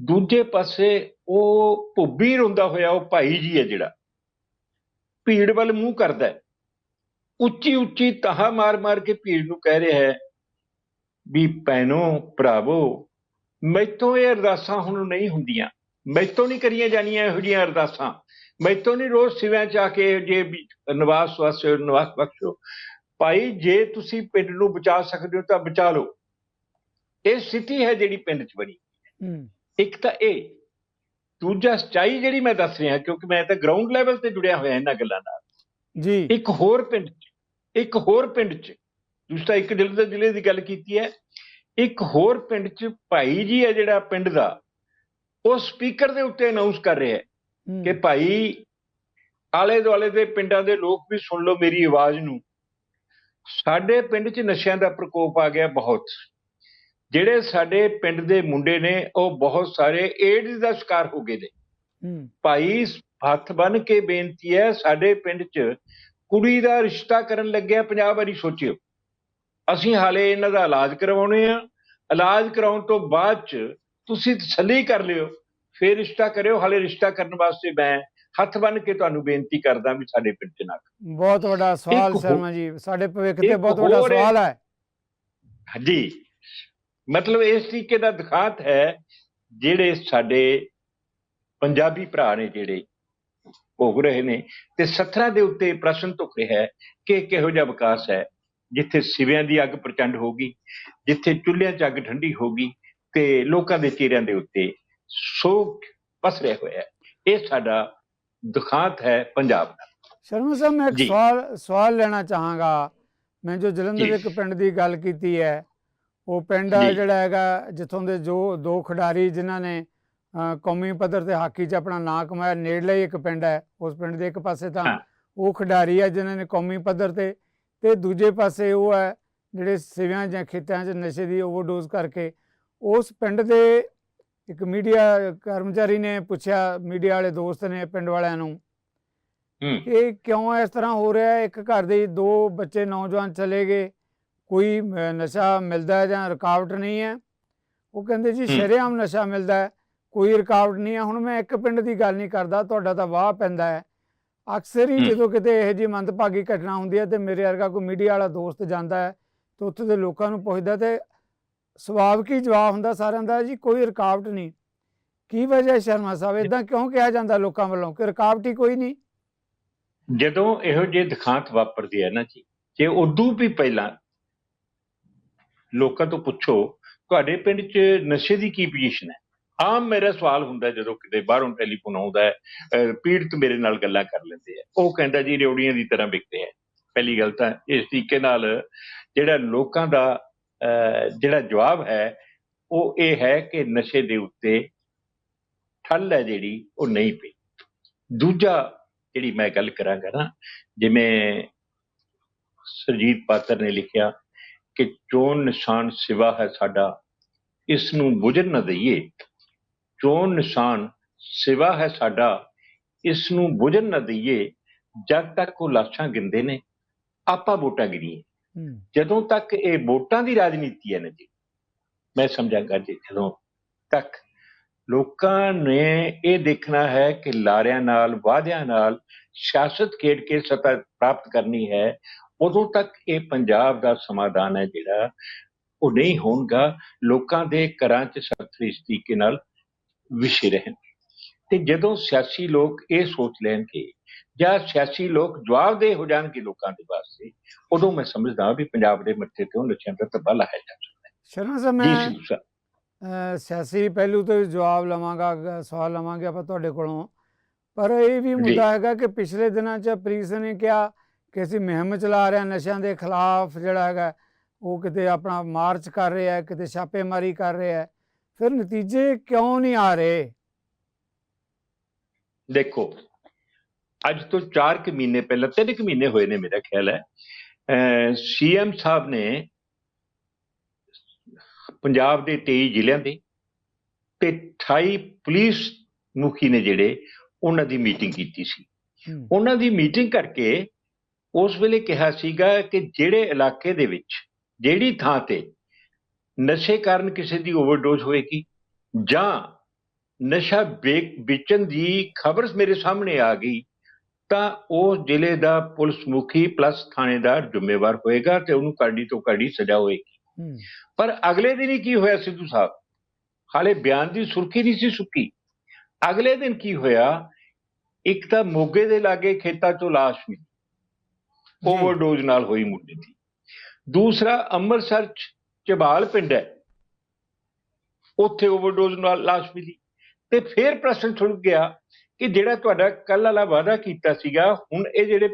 ਦੂਜੇ ਪਾਸੇ ਉਹ ਭੁੱਬੀ ਰੋਂਦਾ ਹੋਇਆ ਉਹ ਭਾਈ ਜੀ ਹੈ ਜਿਹੜਾ। ਭੀੜ ਵੱਲ ਮੂੰਹ ਕਰਦਾ ਹੈ। ਉੱਚੀ ਉੱਚੀ ਤਹਾ ਮਾਰ ਮਾਰ ਕੇ ਭੀੜ ਨੂੰ ਕਹਿ ਰਿਹਾ ਹੈ ਵੀ ਭੈਣੋ ਭਰਾਵੋ ਮੈਥੋਂ ਇਹ ਅਰਦਾਸਾਂ ਹੁਣ ਨਹੀਂ ਹੁੰਦੀਆਂ। ਮੈਥੋਂ ਨਹੀਂ ਕਰੀਆਂ ਜਾਣੀਆਂ ਇਹੋ ਜਿਹੀਆਂ ਅਰਦਾਸਾਂ। ਮੈਥੋਂ ਨਹੀਂ ਰੋਜ਼ ਸਿਵਿਆਂ ਚ ਆ ਕੇ ਜੇ ਵੀ ਨਿਵਾਸ ਵਾਸਤੇ ਨਿਵਾਸ ਬਖਸ਼ੋ। ਭਾਈ ਜੇ ਤੁਸੀਂ ਪਿੰਡ ਨੂੰ ਬਚਾ ਸਕਦੇ ਹੋ ਤਾਂ ਬਚਾ ਲਓ। ਇਹ ਸਥਿਤੀ ਹੈ ਜਿਹੜੀ ਪਿੰਡ 'ਚ ਬਣੀ। ਇੱਕ ਤਾਂ ਇਹ ਦੂਜਾ ਸਚਾਈ ਜਿਹੜੀ ਮੈਂ ਦੱਸ ਰਿਹਾ ਕਿਉਂਕਿ ਮੈਂ ਤਾਂ ਗਰਾਊਂਡ ਲੈਵਲ ਤੇ ਜੁੜਿਆ ਹੋਇਆ ਇਹਨਾਂ ਗੱਲਾਂ ਨਾਲ। ਜੀ। ਇੱਕ ਹੋਰ ਪਿੰਡ 'ਚ ਇੱਕ ਹੋਰ ਪਿੰਡ 'ਚ ਦੂਸਰਾ ਇੱਕ ਜਲੰਧਰ ਜ਼ਿਲ੍ਹੇ ਦੀ ਗੱਲ ਕੀਤੀ ਹੈ ਇੱਕ ਹੋਰ ਪਿੰਡ 'ਚ ਭਾਈ ਜੀ ਹੈ ਜਿਹੜਾ ਪਿੰਡ ਦਾ ਉਹ ਸਪੀਕਰ ਦੇ ਉੱਤੇ ਅਨਾਉਂਸ ਕਰ ਰਿਹਾ ਹੈ ਕਿ ਭਾਈ ਆਲੇ ਦੁਆਲੇ ਦੇ ਪਿੰਡਾਂ ਦੇ ਲੋਕ ਵੀ ਸੁਣ ਲਓ ਮੇਰੀ ਆਵਾਜ਼ ਨੂੰ। ਸਾਡੇ ਪਿੰਡ 'ਚ ਨਸ਼ਿਆਂ ਦਾ ਪ੍ਰਕੋਪ ਆ ਗਿਆ ਬਹੁਤ। ਜਿਹੜੇ ਸਾਡੇ ਪਿੰਡ ਦੇ ਮੁੰਡੇ ਨੇ ਉਹ ਬਹੁਤ ਸਾਰੇ ਏਡਜ਼ ਦਾ ਸ਼ਿਕਾਰ ਹੋ ਗਏ ਨੇ। ਭਾਈ ਹੱਥ ਬੰਨ ਕੇ ਬੇਨਤੀ ਹੈ ਸਾਡੇ ਪਿੰਡ 'ਚ ਕੁੜੀ ਦਾ ਰਿਸ਼ਤਾ ਕਰਨ ਲੱਗਿਆ 50 ਵਾਰੀ ਸੋਚਿਓ। ਅਸੀਂ ਹਾਲੇ ਇਹਨਾਂ ਦਾ ਇਲਾਜ ਕਰਵਾਉਣੇ ਆ। ਇਲਾਜ ਕਰਾਉਣ ਤੋਂ ਬਾਅਦ 'ਚ ਤੁਸੀਂ ਤਸੱਲੀ ਕਰ ਲਿਓ। ਫਿਰ ਰਿਸ਼ਤਾ ਕਰਿਓ। ਹਾਲੇ ਰਿਸ਼ਤਾ ਕਰਨ ਵਾਸਤੇ ਮੈਂ ਹੱਥ ਬੰਨ ਕੇ ਤੁਹਾਨੂੰ ਬੇਨਤੀ ਕਰਦਾ ਵੀ ਸਾਡੇ ਪਿੰਡ 'ਚ ਨਾ। ਬਹੁਤ ਵੱਡਾ ਸਵਾਲ ਸ਼ਰਮਾ ਜੀ। ਸਾਡੇ ਭਵਿੱਖ ਤੇ ਬਹੁਤ ਵੱਡਾ ਸਵਾਲ ਹੈ। ਹਾਂਜੀ। ਮਤਲਬ ਇਸ ਤਰੀਕੇ ਦਾ ਦਿਖਾਂਤ ਹੈ ਜਿਹੜੇ ਸਾਡੇ ਪੰਜਾਬੀ ਭਰਾ ਨੇ ਜਿਹੜੇ ਭੋਗ ਰਹੇ ਨੇ ਤੇ ਸੱਥਰਾਂ ਦੇ ਉੱਤੇ ਪ੍ਰਸ਼ਨ ਧੁੱਕ ਰਿਹਾ ਹੈ ਕਿ ਕਿਹੋ ਜਿਹਾ ਵਿਕਾਸ ਹੈ ਜਿੱਥੇ ਸਿਵਿਆਂ ਦੀ ਅੱਗ ਪ੍ਰਚੰਡ ਹੋਗੀ ਜਿੱਥੇ ਚੁੱਲ੍ਹਿਆਂ 'ਚ ਅੱਗ ਠੰਡੀ ਹੋਗੀ ਤੇ ਲੋਕਾਂ ਦੇ ਚਿਹਰਿਆਂ ਦੇ ਉੱਤੇ ਸੋਗ ਪਸਰਿਆ ਹੋਇਆ ਹੈ ਇਹ ਸਾਡਾ ਦੁਖਾਂਤ ਹੈ ਪੰਜਾਬ ਦਾ ਸ਼ਰਮਾ ਸਾਹਿਬ ਮੈਂ ਇੱਕ। ਸਵਾਲ ਸਵਾਲ ਲੈਣਾ ਚਾਹਾਂਗਾ ਮੈਂ ਜੋ ਜਲੰਧਰ। ਇੱਕ ਪਿੰਡ ਦੀ ਗੱਲ ਕੀਤੀ ਹੈ ਉਹ ਪਿੰਡ। ਜਿਹੜਾ ਹੈਗਾ ਜਿੱਥੋਂ ਦੇ ਜੋ ਦੋ ਖਿਡਾਰੀ ਜਿਨ੍ਹਾਂ ਨੇ ਕੌਮੀ ਪੱਧਰ ਤੇ ਹਾਕੀ 'ਚ ਆਪਣਾ ਨਾਂ ਕਮਾਇਆ ਨੇੜਲੇ ਹੀ ਇੱਕ ਪਿੰਡ ਹੈ ਉਸ ਪਿੰਡ ਦੇ ਇੱਕ ਪਾਸੇ ਤਾਂ। ਉਹ ਖਿਡਾਰੀ ਹੈ ਜਿਨ੍ਹਾਂ ਨੇ ਕੌਮੀ ਪੱਧਰ ਤੇ ਤੇ ਦੂਜੇ ਪਾਸੇ ਉਹ ਹੈ ਜਿਹੜੇ ਸਿਵਿਆਂ ਜਾਂ ਖੇਤਾਂ 'ਚ ਨਸ਼ੇ ਦੀ ਓਵਰਡੋਜ਼ ਕਰਕੇ ਉਸ ਪਿੰਡ ਦੇ ਇੱਕ ਮੀਡੀਆ ਕਰਮਚਾਰੀ ਨੇ ਪੁੱਛਿਆ ਮੀਡੀਆ ਵਾਲੇ ਦੋਸਤ ਨੇ ਪਿੰਡ ਵਾਲਿਆਂ ਨੂੰ ਹੂੰ ਕਿ ਕਿਉਂ ਇਸ ਤਰ੍ਹਾਂ ਹੋ ਰਿਹਾ ਹੈ ਇੱਕ ਘਰ ਦੇ ਦੋ ਬੱਚੇ ਨੌਜਵਾਨ ਚਲੇ ਗਏ ਕੋਈ ਨਸ਼ਾ ਮਿਲਦਾ ਜਾਂ ਰੁਕਾਵਟ ਨਹੀਂ ਹੈ ਉਹ ਕਹਿੰਦੇ ਜੀ। ਸ਼ਰੇਆਮ ਨਸ਼ਾ ਮਿਲਦਾ ਹੈ ਕੋਈ ਰੁਕਾਵਟ ਨਹੀਂ ਹੈ ਹੁਣ ਮੈਂ ਇੱਕ ਪਿੰਡ ਦੀ ਗੱਲ ਨਹੀਂ ਕਰਦਾ ਤੁਹਾਡਾ ਤਾਂ ਵਾਹ ਪੈਂਦਾ ਹੈ। ਅਕਸਰ ਹੀ ਹੂੰ। ਜਦੋਂ ਕਿਤੇ ਇਹੋ ਜਿਹੀ ਮੰਦਭਾਗੀ ਘਟਨਾ ਹੁੰਦੀ ਹੈ ਤੇ ਮੇਰੇ ਵਰਗਾ ਕੋਈ ਮੀਡੀਆ ਵਾਲਾ ਦੋਸਤ ਜਾਂਦਾ ਹੈ ਤੇ ਉੱਥੇ ਦੇ ਲੋਕਾਂ ਨੂੰ ਪੁੱਛਦਾ ਤੇ ਸੁਭਾਵਿਕ ਹੀ ਜਵਾਬ ਹੁੰਦਾ ਸਾਰਿਆਂ ਦਾ? ਜੀ ਕੋਈ ਰੁਕਾਵਟ ਨਹੀਂ। ਕੀ ਵਜ੍ਹਾ ਹੈ ਸ਼ਰਮਾ ਸਾਹਿਬ? ਇਦਾਂ ਕਿਉਂ ਕਿਹਾ ਜਾਂਦਾ ਲੋਕਾਂ ਵੱਲੋਂ ਕਿ ਰੁਕਾਵਟ ਹੀ ਕੋਈ ਨਹੀਂ? ਜਦੋਂ ਇਹੋ ਜਿਹੇ ਦਿਖਾਂਤ ਵਾਪਰਦੇ ਆ ਨਾ ਜੀ ਜੇ ਉਦੋਂ ਵੀ ਪਹਿਲਾਂ ਲੋਕਾਂ ਤੋਂ ਪੁੱਛੋ ਤੁਹਾਡੇ ਪਿੰਡ 'ਚ ਨਸ਼ੇ ਦੀ ਕੀ ਪੋਜੀਸ਼ਨ ਹੈ? ਆਮ ਮੇਰਾ ਸਵਾਲ ਹੁੰਦਾ ਜਦੋਂ ਕਿਤੇ ਬਾਹਰੋਂ ਟੈਲੀਫੋਨ ਆਉਂਦਾ ਹੈ ਪੀੜਤ ਮੇਰੇ ਨਾਲ ਗੱਲਾਂ ਕਰ ਲੈਂਦੇ ਆ। ਉਹ ਕਹਿੰਦਾ, ਜੀ ਰਿਉੜੀਆਂ ਦੀ ਤਰ੍ਹਾਂ ਵਿਕਦੇ ਆ। ਪਹਿਲੀ ਗੱਲ ਤਾਂ ਇਸ ਤਰੀਕੇ ਨਾਲ ਜਿਹੜਾ ਲੋਕਾਂ ਦਾ, ਅਹ ਜਿਹੜਾ ਜਵਾਬ ਹੈ, ਉਹ ਇਹ ਹੈ ਕਿ ਨਸ਼ੇ ਦੇ ਉੱਤੇ ਠੱਲ ਹੈ ਜਿਹੜੀ, ਉਹ ਨਹੀਂ ਪਈ। ਦੂਜਾ ਜਿਹੜੀ ਮੈਂ ਗੱਲ ਕਰਾਂਗਾ ਨਾ, ਜਿਵੇਂ ਸਰਜੀਤ ਪਾਤਰ ਨੇ ਲਿਖਿਆ ਕਿ ਚੋਣ ਨਿਸ਼ਾਨ ਸਿਵਾ ਹੈ ਸਾਡਾ, ਇਸ ਨੂੰ ਬੁਝਣ ਨਾ ਦਈਏ। ਚੋਣ ਨਿਸ਼ਾਨ ਸਿਵਾ ਹੈ ਸਾਡਾ ਇਸ ਨੂੰ ਬੁਝਣ ਨਾ ਦਈਏ ਜਦ ਤੱਕ ਉਹ ਲਾਸ਼ਾਂ ਗਿੰਦੇ ਨੇ ਆਪਾਂ ਵੋਟਾਂ ਗਿਣੀਏ। ਹੂੰ। ਜਦੋਂ ਤੱਕ ਇਹ ਵੋਟਾਂ ਦੀ ਰਾਜਨੀਤੀ ਹੈ ਨਾ ਜੀ ਮੈਂ ਸਮਝਾਂਗਾ ਜੀ ਜਦੋਂ ਤੱਕ ਲੋਕਾਂ ਨੇ ਇਹ ਦੇਖਣਾ ਹੈ ਕਿ ਲਾਰਿਆਂ ਨਾਲ ਵਾਅਦਿਆਂ ਨਾਲ ਸਿਆਸਤ ਖੇਡ ਕੇ ਸੱਤਾ ਪ੍ਰਾਪਤ ਕਰਨੀ ਹੈ ਉਦੋਂ ਤੱਕ ਇਹ ਪੰਜਾਬ ਦਾ ਸਮਾਧਾਨ ਹੈ ਜਿਹੜਾ ਉਹ ਨਹੀਂ ਹੋਣਗਾ। ਲੋਕਾਂ ਦੇ ਘਰਾਂ 'ਚ ਸਖਤ ਤਰੀਕੇ ਨਾਲ ਵਿਸ਼ੇ ਰਹਿਣ। ਤੇ ਜਦੋਂ ਸਿਆਸੀ ਲੋਕ ਇਹ ਸੋਚ ਲੈਣਗੇ ਜਾਂ ਸਿਆਸੀ ਲੋਕ ਜਵਾਬਦੇਹ ਹੋ ਜਾਣਗੇ ਲੋਕਾਂ ਦੇ ਵਾਸਤੇ ਉਦੋਂ ਮੈਂ ਸਮਝਦਾ ਵੀ ਪੰਜਾਬ ਦੇ ਮੱਥੇ ਤੇ ਉਹ ਨਸ਼ਿਆਂ ਦਾ ਤਬਾ ਲਾਇਆ ਜਾ ਸਕਦਾ ਸ਼ਰਮਾ ਸਾਹਿਬ ਹੈ ਜੀ ਮੈਂ ਸਿੱਧੂ ਸਾਹਿਬ। ਅ, ਸਿਆਸੀ ਪਹਿਲੂ ਤੋਂ ਜਵਾਬ ਲਵਾਂਗਾ ਸਵਾਲ ਲਵਾਂਗੇ ਆਪਾਂ ਤੁਹਾਡੇ ਕੋਲੋਂ। ਪਰ ਇਹ ਵੀ ਮੁੱਦਾ ਹੈਗਾ ਕਿ ਪਿਛਲੇ ਦਿਨਾਂ 'ਚ ਪ੍ਰੀਸ ਨੇ ਕਿਹਾ ਕਿ ਅਸੀਂ ਮੁਹਿੰਮ ਚਲਾ ਰਹੇ ਹਾਂ ਨਸ਼ਿਆਂ ਦੇ ਖਿਲਾਫ ਜਿਹੜਾ ਹੈਗਾ ਉਹ ਕਿਤੇ ਆਪਣਾ ਮਾਰਚ ਕਰ ਰਿਹਾ ਹੈ ਕਿਤੇ ਛਾਪੇਮਾਰੀ ਕਰ ਰਿਹਾ ਹੈ। ਫਿਰ ਨਤੀਜੇ ਕਿਉਂ ਨਹੀਂ ਆ ਰਹੇ? ਦੇਖੋ ਅੱਜ ਤੋਂ 4 ਕੁ ਮਹੀਨੇ ਪਹਿਲਾਂ ਤਿੰਨ ਕੁ ਮਹੀਨੇ ਹੋਏ ਨੇ ਮੇਰਾ ਖਿਆਲ ਹੈ ਸੀਐਮ ਸਾਹਿਬ ਨੇ ਪੰਜਾਬ ਦੇ 23 ਜ਼ਿਲ੍ਹਿਆਂ ਦੇ ਤੇ 28 ਪੁਲਿਸ ਮੁਖੀ ਨੇ ਜਿਹੜੇ ਉਹਨਾਂ ਦੀ ਮੀਟਿੰਗ ਕੀਤੀ ਸੀ। ਉਹਨਾਂ ਦੀ ਮੀਟਿੰਗ ਕਰਕੇ ਉਸ ਵੇਲੇ ਕਿਹਾ ਸੀਗਾ ਕਿ ਜਿਹੜੇ ਇਲਾਕੇ ਦੇ ਵਿੱਚ ਜਿਹੜੀ ਥਾਂ ਤੇ ਨਸ਼ੇ ਕਾਰਨ ਕਿਸੇ ਦੀ ਓਵਰਡੋਜ਼ ਹੋਏਗੀ? ਜਾਂ ਨਸ਼ਾ ਵੇਚ- ਵੇਚਣ ਦੀ ਖਬਰ ਮੇਰੇ ਸਾਹਮਣੇ ਆ ਗਈ ਤਾਂ ਉਸ ਜ਼ਿਲ੍ਹੇ ਦਾ ਪੁਲਿਸ ਮੁਖੀ ਪਲੱਸ ਥਾਣੇਦਾਰ ਜ਼ਿੰਮੇਵਾਰ ਹੋਏਗਾ ਤੇ ਉਹਨੂੰ ਕਾਡੀ ਤੋਂ ਕਾਡੀ ਸਜ਼ਾ ਹੋਏਗੀ। ਪਰ ਅਗਲੇ ਦਿਨ ਹੀ ਕੀ ਹੋਇਆ ਸਿੱਧੂ ਸਾਹਿਬ? ਹਾਲੇ ਬਿਆਨ ਦੀ ਸੁਰਖੀ ਨਹੀਂ ਸੀ ਸੁੱਕੀ। ਅਗਲੇ ਦਿਨ ਕੀ ਹੋਇਆ? ਇੱਕ ਤਾਂ ਮੋਗੇ ਦੇ ਲਾਗੇ ਖੇਤਾਂ ਚੋਂ ਲਾਸ਼ ਮਿਲੀ। ਓਵਰਡੋਜ਼ ਨਾਲ ਹੋਈ ਮੁੰਡੇ ਦੀ ਦੂਸਰਾ ਅੰਮ੍ਰਿਤਸਰ ਚ ਚਬਾਲ ਪਿੰਡ ਹੈ। ਉੱਥੇ ਓਵਰਡੋਜ਼ ਨਾਲ ਲਾਸ਼ ਮਿਲੀ। ਤੇ ਫਿਰ ਪ੍ਰਸ਼ਨ ਛੁੜ ਗਿਆ ਕਿ ਜਿਹੜਾ ਤੁਹਾਡਾ ਕੱਲ ਵਾਲਾ ਵਾਅਦਾ ਕੀਤਾ ਸੀਗਾ ਹੁਣ ਇਹ ਜਿਹੜੇ